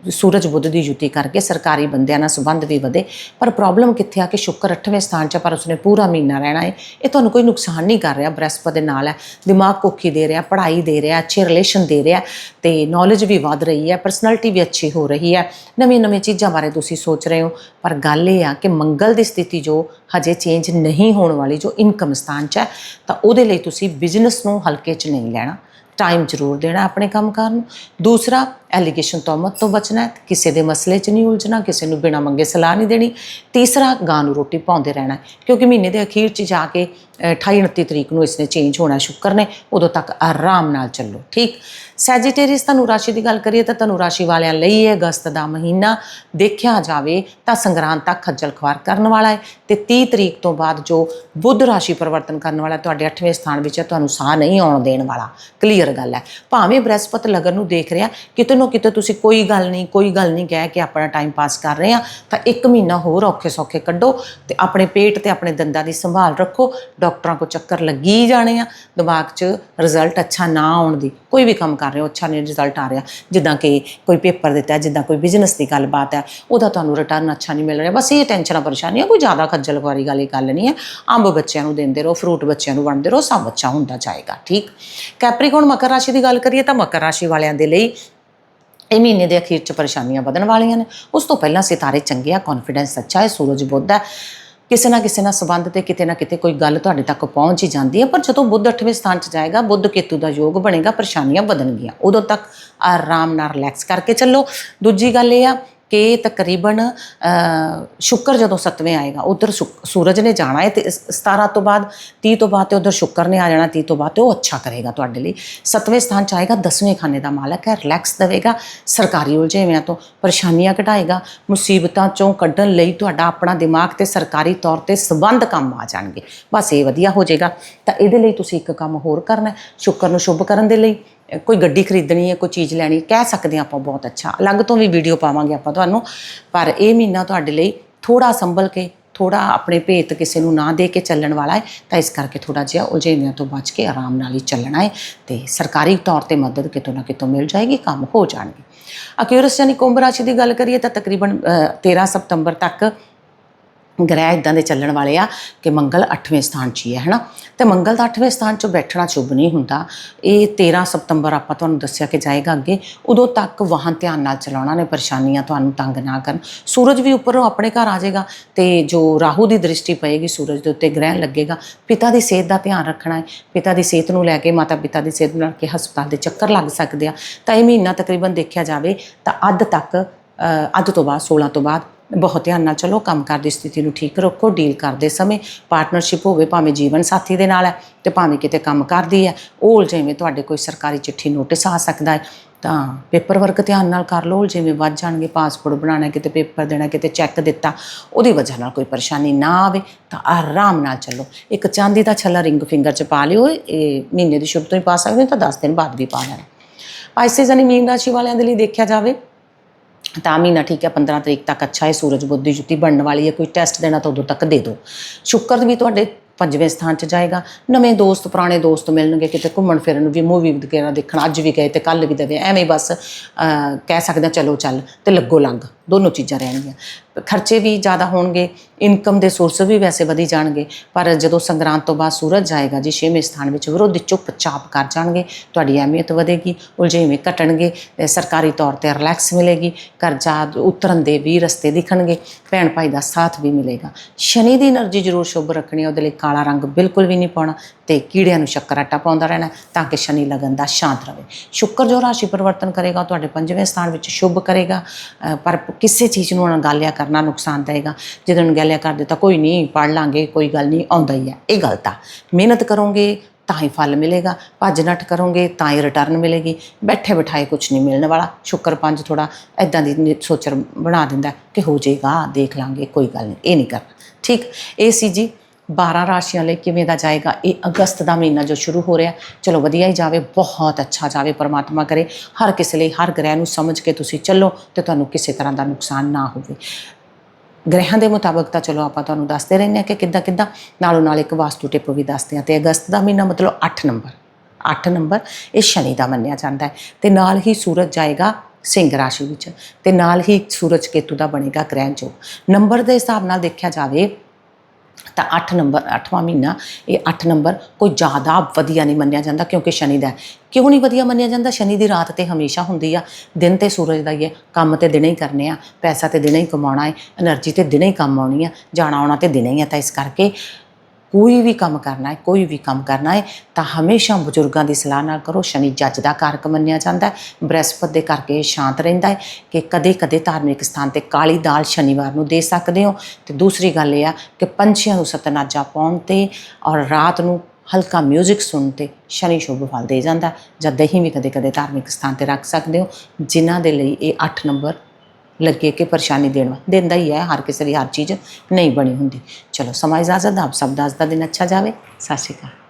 ਸੂਰਜ ਬੁੱਧ ਦੀ ਯੁਤੀ ਕਰਕੇ ਸਰਕਾਰੀ ਬੰਦਿਆਂ ਨਾਲ ਸੰਬੰਧ ਵੀ ਵਧੇ। ਪਰ ਪ੍ਰੋਬਲਮ ਕਿੱਥੇ ਆ ਕਿ ਸ਼ੁੱਕਰ 8ਵੇਂ ਸਥਾਨ 'ਚ ਆ, ਪਰ ਉਸਨੇ ਪੂਰਾ ਮਹੀਨਾ ਰਹਿਣਾ ਹੈ ਇਹ ਤੁਹਾਨੂੰ ਕੋਈ ਨੁਕਸਾਨ ਨਹੀਂ ਕਰ ਰਿਹਾ। ਬ੍ਰਹਸਪਤ ਦੇ ਨਾਲ ਹੈ। ਦਿਮਾਗ ਕੋਖੀ ਦੇ ਰਿਹਾ ਪੜ੍ਹਾਈ ਦੇ ਰਿਹਾ ਅੱਛੇ ਰਿਲੇਸ਼ਨ ਦੇ ਰਿਹਾ ਤੇ ਨੌਲੇਜ ਵੀ ਵਧ ਰਹੀ ਹੈ ਪਰਸਨੈਲਿਟੀ ਵੀ ਅੱਛੀ ਹੋ ਰਹੀ ਹੈ। ਨਵੀਆਂ ਨਵੀਆਂ ਚੀਜ਼ਾਂ ਬਾਰੇ ਤੁਸੀਂ ਸੋਚ ਰਹੇ ਹੋ। ਪਰ ਗੱਲ ਇਹ ਆ ਕਿ ਮੰਗਲ ਦੀ ਸਥਿਤੀ ਜੋ ਹਜੇ ਚੇਂਜ ਨਹੀਂ ਹੋਣ ਵਾਲੀ ਜੋ ਇਨਕਮ ਸਥਾਨ 'ਚ ਹੈ ਤਾਂ ਉਹਦੇ ਲਈ ਤੁਸੀਂ ਬਿਜ਼ਨਸ ਨੂੰ ਹਲਕੇ 'ਚ ਨਹੀਂ ਲੈਣਾ। ਟਾਈਮ ਜ਼ਰੂਰ ਦੇਣਾ ਆਪਣੇ ਕੰਮਕਾਰ ਨੂੰ ਦੂਸਰਾ ਐਲੀਗੇਸ਼ਨ ਤੋਮਤ ਤੋਂ ਬਚਣਾ ਕਿਸੇ ਦੇ ਮਸਲੇ 'ਚ ਨਹੀਂ ਉਲਝਣਾ, ਕਿਸੇ ਨੂੰ ਬਿਨਾਂ ਮੰਗੇ ਸਲਾਹ ਨਹੀਂ ਦੇਣੀ। ਤੀਸਰਾ, ਗਾਂ ਨੂੰ ਰੋਟੀ ਪਾਉਂਦੇ ਰਹਿਣਾ ਕਿਉਂਕਿ ਮਹੀਨੇ ਦੇ ਅਖੀਰ 'ਚ ਜਾ ਕੇ 28 29 ਤਰੀਕ ਨੂੰ ਇਸਨੇ ਚੇਂਜ ਹੋਣਾ ਸ਼ੁੱਕਰ ਨੇ। ਉਦੋਂ ਤੱਕ ਆਰਾਮ ਨਾਲ ਚੱਲੋ, ਠੀਕ? ਸੈਜੀਟੇਰੀਅਸ ਧਨੂ ਰਾਸ਼ੀ ਦੀ ਗੱਲ ਕਰੀਏ ਤਾਂ ਧਨੂ ਰਾਸ਼ੀ ਵਾਲਿਆਂ ਲਈ ਇਹ ਅਗਸਤ ਦਾ ਮਹੀਨਾ ਦੇਖਿਆ ਜਾਵੇ ਤਾਂ ਸੰਗਰਾਂਦ ਤੱਕ ਖੱਜਲ ਖਵਾਰ ਕਰਨ ਵਾਲਾ ਹੈ ਤੇ 30 ਤਰੀਕ ਤੋਂ ਬਾਅਦ ਜੋ ਬੁੱਧ ਰਾਸ਼ੀ ਪਰਿਵਰਤਨ ਕਰਨ ਵਾਲਾ ਤੁਹਾਡੇ 8ਵੇਂ ਸਥਾਨ ਵਿੱਚ ਹੈ, ਤੁਹਾਨੂੰ ਸਾਹ ਨਹੀਂ ਆਉਣ ਦੇਣ ਵਾਲਾ। ਕਲੀਅਰ ਗੱਲ ਹੈ। ਭਾਵੇਂ ਬ੍ਰਹਿਸਪਤ ਲਗਨ ਨੂੰ ਦੇਖ ਰਿਹਾ, ਕਿਤੇ ਨਾ ਕਿਤੇ ਤੁਸੀਂ ਕੋਈ ਗੱਲ ਨਹੀਂ, ਕੋਈ ਗੱਲ ਨਹੀਂ ਕਹਿ ਕੇ ਆਪਣਾ ਟਾਈਮ ਪਾਸ ਕਰ ਰਹੇ ਆ ਤਾਂ ਇੱਕ ਮਹੀਨਾ ਹੋਰ ਔਖੇ ਸੌਖੇ ਕੱਢੋ ਤੇ ਆਪਣੇ ਪੇਟ ਤੇ ਆਪਣੇ ਦੰਦਾਂ ਦੀ ਸੰਭਾਲ ਰੱਖੋ। ਡਾਕਟਰਾਂ ਕੋ ਚੱਕਰ ਲੱਗੀ ਹੀ ਜਾਣੇ ਆ, ਦਿਮਾਗ 'ਚ ਰਿਜ਼ਲਟ ਅੱਛਾ ਨਾ ਆਉਣ ਦੀ ਕੋਈ ਵੀ ਕੰਮ ਕਰ ਰਹੇ ਹੋ, ਅੱਛਾ ਨਹੀਂ ਰਿਜ਼ਲਟ ਆ ਰਿਹਾ। ਜਿੱਦਾਂ ਕਿ ਕੋਈ ਪੇਪਰ ਦਿੱਤਾ ਜਿੱਦਾਂ ਕੋਈ ਬਿਜ਼ਨਸ ਦੀ ਗੱਲਬਾਤ ਹੈ, ਉਹਦਾ ਤੁਹਾਨੂੰ ਰਿਟਰਨ ਅੱਛਾ ਨਹੀਂ ਮਿਲ ਰਿਹਾ। ਬਸ ਇਹ ਟੈਨਸ਼ਨਾਂ ਪਰੇਸ਼ਾਨੀਆਂ ਕੋਈ ਜ਼ਿਆਦਾ ਖੱਜਲ ਖੁਆਰੀ ਵਾਲੀ ਗੱਲ ਨਹੀਂ ਹੈ। ਅੰਬ ਬੱਚਿਆਂ ਨੂੰ ਦਿੰਦੇ ਰਹੋ ਫਰੂਟ ਬੱਚਿਆਂ ਨੂੰ ਵੰਡਦੇ ਰਹੋ, ਸਭ ਅੱਛਾ ਹੁੰਦਾ ਜਾਏਗਾ, ਠੀਕ? ਕੈਪਰੀਕੌਨ ਮਕਰ ਰਾਸ਼ੀ ਦੀ ਗੱਲ ਕਰੀਏ ਤਾਂ ਮਕਰ ਰਾਸ਼ੀ ਵਾਲਿਆਂ ਦੇ ਲਈ ਇਹ ਮਹੀਨੇ ਦੇ ਅਖੀਰ 'ਚ ਪਰੇਸ਼ਾਨੀਆਂ ਵਧਣ ਵਾਲੀਆਂ ਨੇ। ਉਸ ਤੋਂ ਪਹਿਲਾਂ ਸਿਤਾਰੇ ਚੰਗੇ ਆ ਕੌਨਫੀਡੈਂਸ ਅੱਛਾ ਹੈ, ਸੂਰਜ ਬੁੱਧ ਹੈ। ਕਿਸੇ ਨਾ ਕਿਸੇ ਨਾਲ ਸੰਬੰਧ ਤੇ ਕਿਤੇ ਨਾ ਕਿਤੇ ਕੋਈ ਗੱਲ ਤੁਹਾਡੇ ਤੱਕ ਪਹੁੰਚ ਹੀ ਜਾਂਦੀ ਹੈ। ਪਰ ਜਦੋਂ ਬੁੱਧ 8ਵੇਂ ਸਥਾਨ 'ਚ ਜਾਏਗਾ, ਬੁੱਧ ਕੇਤੂ ਦਾ ਯੋਗ ਬਣੇਗਾ, ਪਰੇਸ਼ਾਨੀਆਂ ਵਧਣਗੀਆਂ। ਉਦੋਂ ਤੱਕ ਆਰਾਮ ਨਾਲ ਰਿਲੈਕਸ ਕਰਕੇ ਚੱਲੋ। ਦੂਜੀ ਗੱਲ ਇਹ ਆ ਕਿ ਤਕਰੀਬਨ ਅ, ਸ਼ੁੱਕਰ ਜਦੋਂ ਸੱਤਵੇਂ ਆਏਗਾ ਉਧਰ ਸੂਰਜ ਨੇ ਜਾਣਾ ਹੈ ਤੇ ਇਸ- 17 ਤੋਂ ਬਾਅਦ 30 ਤੋਂ ਬਾਅਦ ਤੇ ਉਧਰ ਸ਼ੁੱਕਰ ਨੇ ਆ ਜਾਣਾ 30 ਤੋਂ ਬਾਅਦ ਤੇ ਉਹ ਅੱਛਾ ਕਰੇਗਾ ਤੁਹਾਡੇ ਲਈ ਸੱਤਵੇਂ ਸਥਾਨ ਚ ਆਏਗਾ ਦਸਵੇਂ ਖਾਨੇ ਦਾ ਮਾਲਕ ਹੈ ਰਿਲੈਕਸ ਦੇਵੇਗਾ ਸਰਕਾਰੀ ਉਲਝੇਵਿਆਂ ਤੋਂ ਪਰੇਸ਼ਾਨੀਆਂ ਘਟਾਏਗਾ ਮੁਸੀਬਤਾਂ ਚੋਂ ਕੱਢਣ ਲਈ ਤੁਹਾਡਾ ਆਪਣਾ ਦਿਮਾਗ ਤੇ ਸਰਕਾਰੀ ਤੌਰ ਤੇ ਸਬੰਧ ਕੰਮ ਆ ਜਾਣਗੇ ਬਸ ਇਹ ਵਧੀਆ ਹੋ ਜਾਏਗਾ ਤਾਂ ਇਹਦੇ ਲਈ ਤੁਸੀਂ ਇੱਕ ਕੰਮ ਹੋਰ ਕਰਨਾ ਹੈ। ਸ਼ੁੱਕਰ ਨੂੰ ਸ਼ੁਭ ਕਰਨ ਦੇ ਲਈ ਕੋਈ ਗੱਡੀ ਖਰੀਦਣੀ ਹੈ ਕੋਈ ਚੀਜ਼ ਲੈਣੀ ਕਹਿ ਸਕਦੇ ਹਾਂ ਆਪਾਂ ਬਹੁਤ ਅੱਛਾ। ਅਲੱਗ ਤੋਂ ਵੀ ਵੀਡੀਓ ਪਾਵਾਂਗੇ ਆਪਾਂ ਤੁਹਾਨੂੰ ਪਰ ਇਹ ਮਹੀਨਾ ਤੁਹਾਡੇ ਲਈ ਥੋੜਾ ਸੰਭਲ ਕੇ ਥੋੜਾ ਆਪਣੇ ਭੇਤ ਕਿਸੇ ਨੂੰ ਨਾ ਦੇ ਕੇ ਚੱਲਣ ਵਾਲਾ ਹੈ ਤਾਂ ਇਸ ਕਰਕੇ ਥੋੜਾ ਜਿਹਾ ਉਲਝੇਵਿਆਂ ਤੋਂ ਬਚ ਕੇ ਆਰਾਮ ਨਾਲ ਹੀ ਚੱਲਣਾ ਹੈ ਤੇ ਸਰਕਾਰੀ ਤੌਰ ਤੇ ਮਦਦ ਕਿਤੋਂ ਨਾ ਕਿਤੋਂ ਮਿਲ ਜਾਏਗੀ ਕੰਮ ਹੋ ਜਾਣਗੇ। ਅਕਿਊਰਸ ਯਾਨੀ ਕੁੰਭ ਰਾਸ਼ੀ ਦੀ ਗੱਲ ਕਰੀਏ ਤਾਂ ਤਕਰੀਬਨ ਅ, 13 ਸਤੰਬਰ ਤੱਕ ਗ੍ਰਹਿ ਇਦਾਂ ਦੇ ਚੱਲਣ ਵਾਲੇ ਆ ਕਿ ਮੰਗਲ 8ਵੇਂ ਸਥਾਨ 'ਚ ਹੀ ਹੈ, ਹਨਾ? ਤੇ ਮੰਗਲ ਦਾ 8ਵੇਂ ਸਥਾਨ 'ਚ ਬੈਠਣਾ ਸ਼ੁਭ ਨਹੀਂ ਹੁੰਦਾ। ਇਹ 13 ਸਤੰਬਰ ਆਪਾਂ ਤੁਹਾਨੂੰ ਦੱਸਿਆ ਕਿ ਜਾਏਗਾ ਅੱਗੇ। ਉਦੋਂ ਤੱਕ ਵਾਹਨ ਧਿਆਨ ਨਾਲ ਚਲਾਉਣਾ ਨੇ, ਪਰੇਸ਼ਾਨੀਆਂ ਤੁਹਾਨੂੰ ਤੰਗ ਨਾ ਕਰਨ। ਸੂਰਜ ਵੀ ਉੱਪਰੋਂ ਆਪਣੇ ਘਰ ਆ ਜਾਏਗਾ ਤੇ ਜੋ ਰਾਹੂ ਦੀ ਦ੍ਰਿਸ਼ਟੀ ਪਏਗੀ, ਸੂਰਜ ਦੇ ਉੱਤੇ ਗ੍ਰਹਿ ਲੱਗੇਗਾ। ਪਿਤਾ ਦੀ ਸਿਹਤ ਦਾ ਧਿਆਨ ਰੱਖਣਾ ਹੈ। ਪਿਤਾ ਦੀ ਸਿਹਤ ਨੂੰ ਲੈ ਕੇ, ਮਾਤਾ ਪਿਤਾ ਦੀ ਸਿਹਤ ਨੂੰ ਲੈ ਕੇ ਹਸਪਤਾਲ ਦੇ ਚੱਕਰ ਲੱਗ ਸਕਦੇ ਆ। ਤਾਂ ਇਹ ਮਹੀਨਾ ਤਕਰੀਬਨ ਦੇਖਿਆ ਜਾਵੇ ਤਾਂ ਅੱਧ ਤੱਕ ਅੱਧ ਤੋਂ ਬਾਅਦ 16 ਤੋਂ ਬਾਅਦ ਬਹੁਤ ਧਿਆਨ ਨਾਲ ਚਲੋ ਕੰਮਕਾਰ ਦੀ ਸਥਿਤੀ ਨੂੰ ਠੀਕ ਰੱਖੋ ਡੀਲ ਕਰਦੇ ਸਮੇਂ ਪਾਰਟਨਰਸ਼ਿਪ ਹੋਵੇ, ਭਾਵੇਂ ਜੀਵਨ ਸਾਥੀ ਦੇ ਨਾਲ ਹੈ ਤੇ ਭਾਵੇਂ ਕਿਤੇ ਕੰਮ ਕਰਦੀ ਹੈ, ਉਹ ਜਿਵੇਂ ਤੁਹਾਡੇ ਕੋਈ ਸਰਕਾਰੀ ਚਿੱਠੀ ਨੋਟਿਸ ਆ ਸਕਦਾ ਹੈ। ਤਾਂ ਪੇਪਰ ਵਰਕ ਧਿਆਨ ਨਾਲ ਕਰ ਲਓ ਜਿਵੇਂ ਵੱਧ ਜਾਣਗੇ ਪਾਸਪੋਰਟ ਬਣਾਉਣਾ ਕਿਤੇ ਪੇਪਰ ਦੇਣਾ ਕਿਤੇ ਚੈੱਕ ਦਿੱਤਾ, ਉਹਦੀ ਵਜ੍ਹਾ ਨਾਲ ਕੋਈ ਪਰੇਸ਼ਾਨੀ ਨਾ ਆਵੇ, ਤਾਂ ਆਰਾਮ ਨਾਲ ਚੱਲੋ। ਇੱਕ ਚਾਂਦੀ ਦਾ ਛੱਲਾ ਰਿੰਗ ਫਿੰਗਰ 'ਚ ਪਾ ਲਿਓ, ਇਹ ਮਹੀਨੇ ਦੀ ਸ਼ੁਰੂ ਤੋਂ ਹੀ ਪਾ ਸਕਦੇ ਹੋ, ਤਾਂ 10 ਦਿਨ ਬਾਅਦ ਵੀ ਪਾ ਲੈਣਾ। ਪਾਈਸੇਸ ਯਾਨੀ ਮੀਨ ਰਾਸ਼ੀ ਵਾਲਿਆਂ ਦੇ ਲਈ ਦੇਖਿਆ ਜਾਵੇ ਤਾਂ ਮਹੀਨਾ ਠੀਕ ਹੈ 15 ਤਰੀਕ ਤੱਕ ਅੱਛਾ ਹੈ ਸੂਰਜ ਬੁੱਧ ਦੀ ਜੁੱਤੀ ਬਣਨ ਵਾਲੀ ਹੈ, ਕੋਈ ਟੈਸਟ ਦੇਣਾ ਤਾਂ ਉਦੋਂ ਤੱਕ ਦੇ ਦਿਓ। ਸ਼ੁੱਕਰ ਵੀ ਤੁਹਾਡੇ ਪੰਜਵੇਂ ਸਥਾਨ 'ਚ ਜਾਏਗਾ। ਨਵੇਂ ਦੋਸਤ, ਪੁਰਾਣੇ ਦੋਸਤ ਮਿਲਣਗੇ, ਕਿਤੇ ਘੁੰਮਣ ਫਿਰਨ ਵੀ ਮੂਵੀ ਵਗੈਰਾ ਦੇਖਣ, ਅੱਜ ਵੀ ਗਏ ਤੇ ਕੱਲ ਵੀ ਦੇਵੇ, ਐਵੇਂ ਬਸ ਕਹਿ ਸਕਦੇ ਹਾਂ, ਚਲੋ ਚੱਲ, ਤੇ ਲੱਗੋ ਲੰਗ ਦੋਨੋਂ ਚੀਜ਼ਾਂ ਰਹਿਣਗੀਆਂ। ਖਰਚੇ ਵੀ ਜ਼ਿਆਦਾ ਹੋਣਗੇ ਇਨਕਮ ਦੇ ਸੋਰਸ ਵੀ ਵੈਸੇ ਵਧੀ ਜਾਣਗੇ, ਪਰ ਜਦੋਂ ਸੰਗਰਾਂਦ ਤੋਂ ਬਾਅਦ ਸੂਰਜ ਜਾਏਗਾ ਜੀ, ਛੇਵੇਂ ਸਥਾਨ ਵਿੱਚ ਵਿਰੋਧ ਚੁੱਪਚਾਪ ਕਰ ਜਾਣਗੇ, ਤੁਹਾਡੀ ਅਹਿਮੀਅਤ ਵਧੇਗੀ ਉਲਝੇਵੇਂ ਘਟਣਗੇ ਸਰਕਾਰੀ ਤੌਰ ਤੇ ਰਿਲੈਕਸ ਮਿਲੇਗੀ ਕਰਜ਼ਾ ਉਤਰਨ ਦੇ ਵੀ ਰਸਤੇ ਦਿਖਣਗੇ, ਭੈਣ ਭਾਈ ਦਾ ਸਾਥ ਵੀ ਮਿਲੇਗਾ। ਸ਼ਨੀ ਦੀ એનર્ਜੀ ਜ਼ਰੂਰ ਸ਼ੁਭ ਰੱਖਣੀ, ਉਹਦੇ ਲਈ ਕਾਲਾ ਰੰਗ ਬਿਲਕੁਲ ਵੀ ਨਹੀਂ ਪਾਉਣਾ ਤੇ ਕੀੜਿਆਂ ਨੂੰ ਸ਼ੱਕਰ ਆਟਾ ਪਾਉਂਦਾ ਰਹਿਣਾ, ਤਾਂ ਕਿ ਸ਼ਨੀ ਲਗਨ ਦਾ ਸ਼ਾਂਤ ਰਵੇ ਸ਼ੁੱਕਰ ਜੋ ਰਾਸ਼ੀ ਪਰਿਵਰਤਨ ਕਰੇਗਾ ਤੁਹਾਡੇ ਪੰਜਵੇਂ ਸਥਾਨ ਵਿੱਚ ਸ਼ੁਭ ਕਰੇਗਾ ਪਰ ਕਿਸੇ ਚੀਜ਼ ਨੂੰ ਅਣਗਾਲਿਆ ਕਰਨਾ ਨੁਕਸਾਨ ਦੇਗਾ ਜਦੋਂ ਅਣਗਾਲਿਆ ਕਰ ਦਿੱਤਾ ਕੋਈ ਨਹੀਂ ਪੜ ਲਾਂਗੇ, ਕੋਈ ਗੱਲ ਨਹੀਂ, ਆਉਂਦਾ ਹੀ ਹੈ। ਇਹ ਗਲਤ ਆ ਮਿਹਨਤ ਕਰੋਗੇ, ਤਾਂ ਹੀ ਫਲ ਮਿਲੇਗਾ। ਭੱਜ ਨੱਠ ਕਰੋਗੇ, ਤਾਂ ਹੀ ਰਿਟਰਨ ਮਿਲੇਗੀ। ਬੈਠੇ ਬਿਠਾਏ ਕੁਝ ਨਹੀਂ ਮਿਲਣ ਵਾਲਾ। ਸ਼ੁੱਕਰ ਪੰਜ ਥੋੜਾ ਐਦਾਂ ਦੀ ਨੀ- ਸੋਚਰ ਬਣਾ ਦਿੰਦਾ ਕਿ ਹੋ ਜਾਏਗਾ, ਦੇਖ ਲਾਂਗੇ, ਕੋਈ ਗੱਲ ਨਹੀਂ, ਇਹ ਨਹੀਂ ਕਰਨਾ। ਠੀਕ, ਇਹ ਸੀ ਜੀ 12 ਰਾਸ਼ੀਆਂ ਲਈ ਕਿਵੇਂ ਦਾ ਜਾਏਗਾ? ਇਹ ਅਗਸਤ ਦਾ ਮਹੀਨਾ ਜੋ ਸ਼ੁਰੂ ਹੋ ਰਿਹਾ। ਚਲੋ, ਵਧੀਆ ਹੀ ਜਾਵੇ, ਬਹੁਤ ਅੱਛਾ ਜਾਵੇ, ਪਰਮਾਤਮਾ ਕਰੇ। ਹਰ ਕਿਸੇ ਲਈ, ਹਰ ਗ੍ਰਹਿ ਨੂੰ ਸਮਝ ਕੇ ਤੁਸੀਂ ਚੱਲੋ ਤੇ ਤੁਹਾਨੂੰ ਕਿਸੇ ਤਰ੍ਹਾਂ ਦਾ ਨੁਕਸਾਨ ਨਾ ਹੋਵੇ। ਗ੍ਰਹਿਾਂ ਦੇ ਮੁਤਾਬਕ ਤਾਂ ਚਲੋ ਆਪਾਂ ਤੁਹਾਨੂੰ ਦੱਸਦੇ ਰਹਿੰਦੇ ਹਾਂ ਕਿ ਕਿੱਦਾਂ ਕਿੱਦਾਂ ਨਾਲੋਂ ਨਾਲ ਇੱਕ ਵਾਸਤੂ ਟਿਪ ਵੀ ਦੱਸਦੇ ਹਾਂ ਤੇ ਅਗਸਤ ਦਾ ਮਹੀਨਾ ਮਤਲਬ 8 ਨੰਬਰ। 8 ਨੰਬਰ ਇਹ ਸ਼ਨੀ ਦਾ ਮੰਨਿਆ ਜਾਂਦਾ ਹੈ ਤੇ ਨਾਲ ਹੀ ਸੂਰਜ ਜਾਏਗਾ ਸਿੰਘ ਰਾਸ਼ੀ ਵਿੱਚ ਤੇ ਨਾਲ ਹੀ ਸੂਰਜ ਕੇਤੂ ਦਾ ਬਣੇਗਾ ਗ੍ਰਹਿ ਜੋ ਨੰਬਰ ਦੇ ਹਿਸਾਬ ਨਾਲ ਦੇਖਿਆ ਜਾਵੇ ਤਾਂ 8 ਨੰਬਰ 8ਵਾਂ ਮਹੀਨਾ, ਇਹ 8 ਨੰਬਰ ਕੋਈ ਜ਼ਿਆਦਾ ਵਧੀਆ ਨਹੀਂ ਮੰਨਿਆ ਜਾਂਦਾ ਕਿਉਂਕਿ ਸ਼ਨੀ ਦਾ ਕਿਉਂ ਨਹੀਂ ਵਧੀਆ ਮੰਨਿਆ ਜਾਂਦਾ? ਸ਼ਨੀ ਦੀ ਰਾਤ ਤੇ ਹਮੇਸ਼ਾ ਹੁੰਦੀ ਆ। ਦਿਨ ਤੇ ਸੂਰਜ ਦਾ ਹੀ ਹੈ। ਕੰਮ ਤੇ ਦਿਨੇ ਹੀ ਕਰਨੇ ਆ। ਪੈਸਾ ਤੇ ਦਿਨੇ ਹੀ ਕਮਾਉਣਾ ਹੈ। એનર્ਜੀ ਤੇ ਦਿਨੇ ਹੀ ਕੰਮ ਆਉਣੀ ਆ। ਜਾਣਾ ਆਉਣਾ ਤੇ ਦਿਨੇ ਹੀ ਆ। ਤਾਂ ਇਸ ਕਰਕੇ ਕੋਈ ਵੀ ਕੰਮ ਕਰਨਾ ਹੈ, ਕੋਈ ਵੀ ਕੰਮ ਕਰਨਾ ਹੈ, ਤਾਂ ਹਮੇਸ਼ਾ ਬਜ਼ੁਰਗਾਂ ਦੀ ਸਲਾਹ ਨਾਲ ਕਰੋ, ਸ਼ਨੀ ਜੱਜ ਦਾ ਕਾਰਕ ਮੰਨਿਆ ਜਾਂਦਾ ਹੈ, ਬ੍ਰਹਸਪਤ ਦੇ ਕਰਕੇ ਇਹ ਸ਼ਾਂਤ ਰਹਿੰਦਾ ਹੈ ਕਿ ਕਦੇ-ਕਦੇ ਧਾਰਮਿਕ ਸਥਾਨ ਤੇ ਕਾਲੀ ਦਾਲ ਸ਼ਨੀਵਾਰ ਨੂੰ ਦੇ ਸਕਦੇ ਹੋ। ਤੇ ਦੂਸਰੀ ਗੱਲ ਇਹ ਆ ਕਿ ਪੰਛੀਆਂ ਨੂੰ ਸਤਨਾਜਾ ਪਾਉਣ ਤੇ ਔਰ ਰਾਤ ਨੂੰ ਹਲਕਾ 뮤직 ਸੁਣ ਤੇ ਸ਼ਨੀ ਸ਼ੁਭ ਫਲ ਦੇ ਜਾਂਦਾ ਜਾਂ ਦਹੀਂ ਵੀ ਕਦੇ-ਕਦੇ ਧਾਰਮਿਕ ਸਥਾਨ ਤੇ ਰੱਖ ਸਕਦੇ ਹੋ, ਜਿਨ੍ਹਾਂ ਦੇ ਲਈ ਇਹ 8 ਨੰਬਰ ਲੱਗੇ ਕਿ ਪਰੇਸ਼ਾਨੀ ਦੇਣ ਵਾ। ਦਿੰਦਾ ਹੀ ਹੈ ਹਰ ਕਿਸੇ ਦੀ ਹਰ ਚੀਜ਼ ਨਹੀਂ ਬਣੀ ਹੁੰਦੀ। ਚਲੋ ਸਮਾਂ ਇਜਾਜ਼ਤ ਦਾ ਆਪ ਸਭ ਦਾ ਅੱਜ ਦਾ ਦਿਨ ਅੱਛਾ ਜਾਵੇ। ਸਤਿ ਸ਼੍ਰੀ ਅਕਾਲ।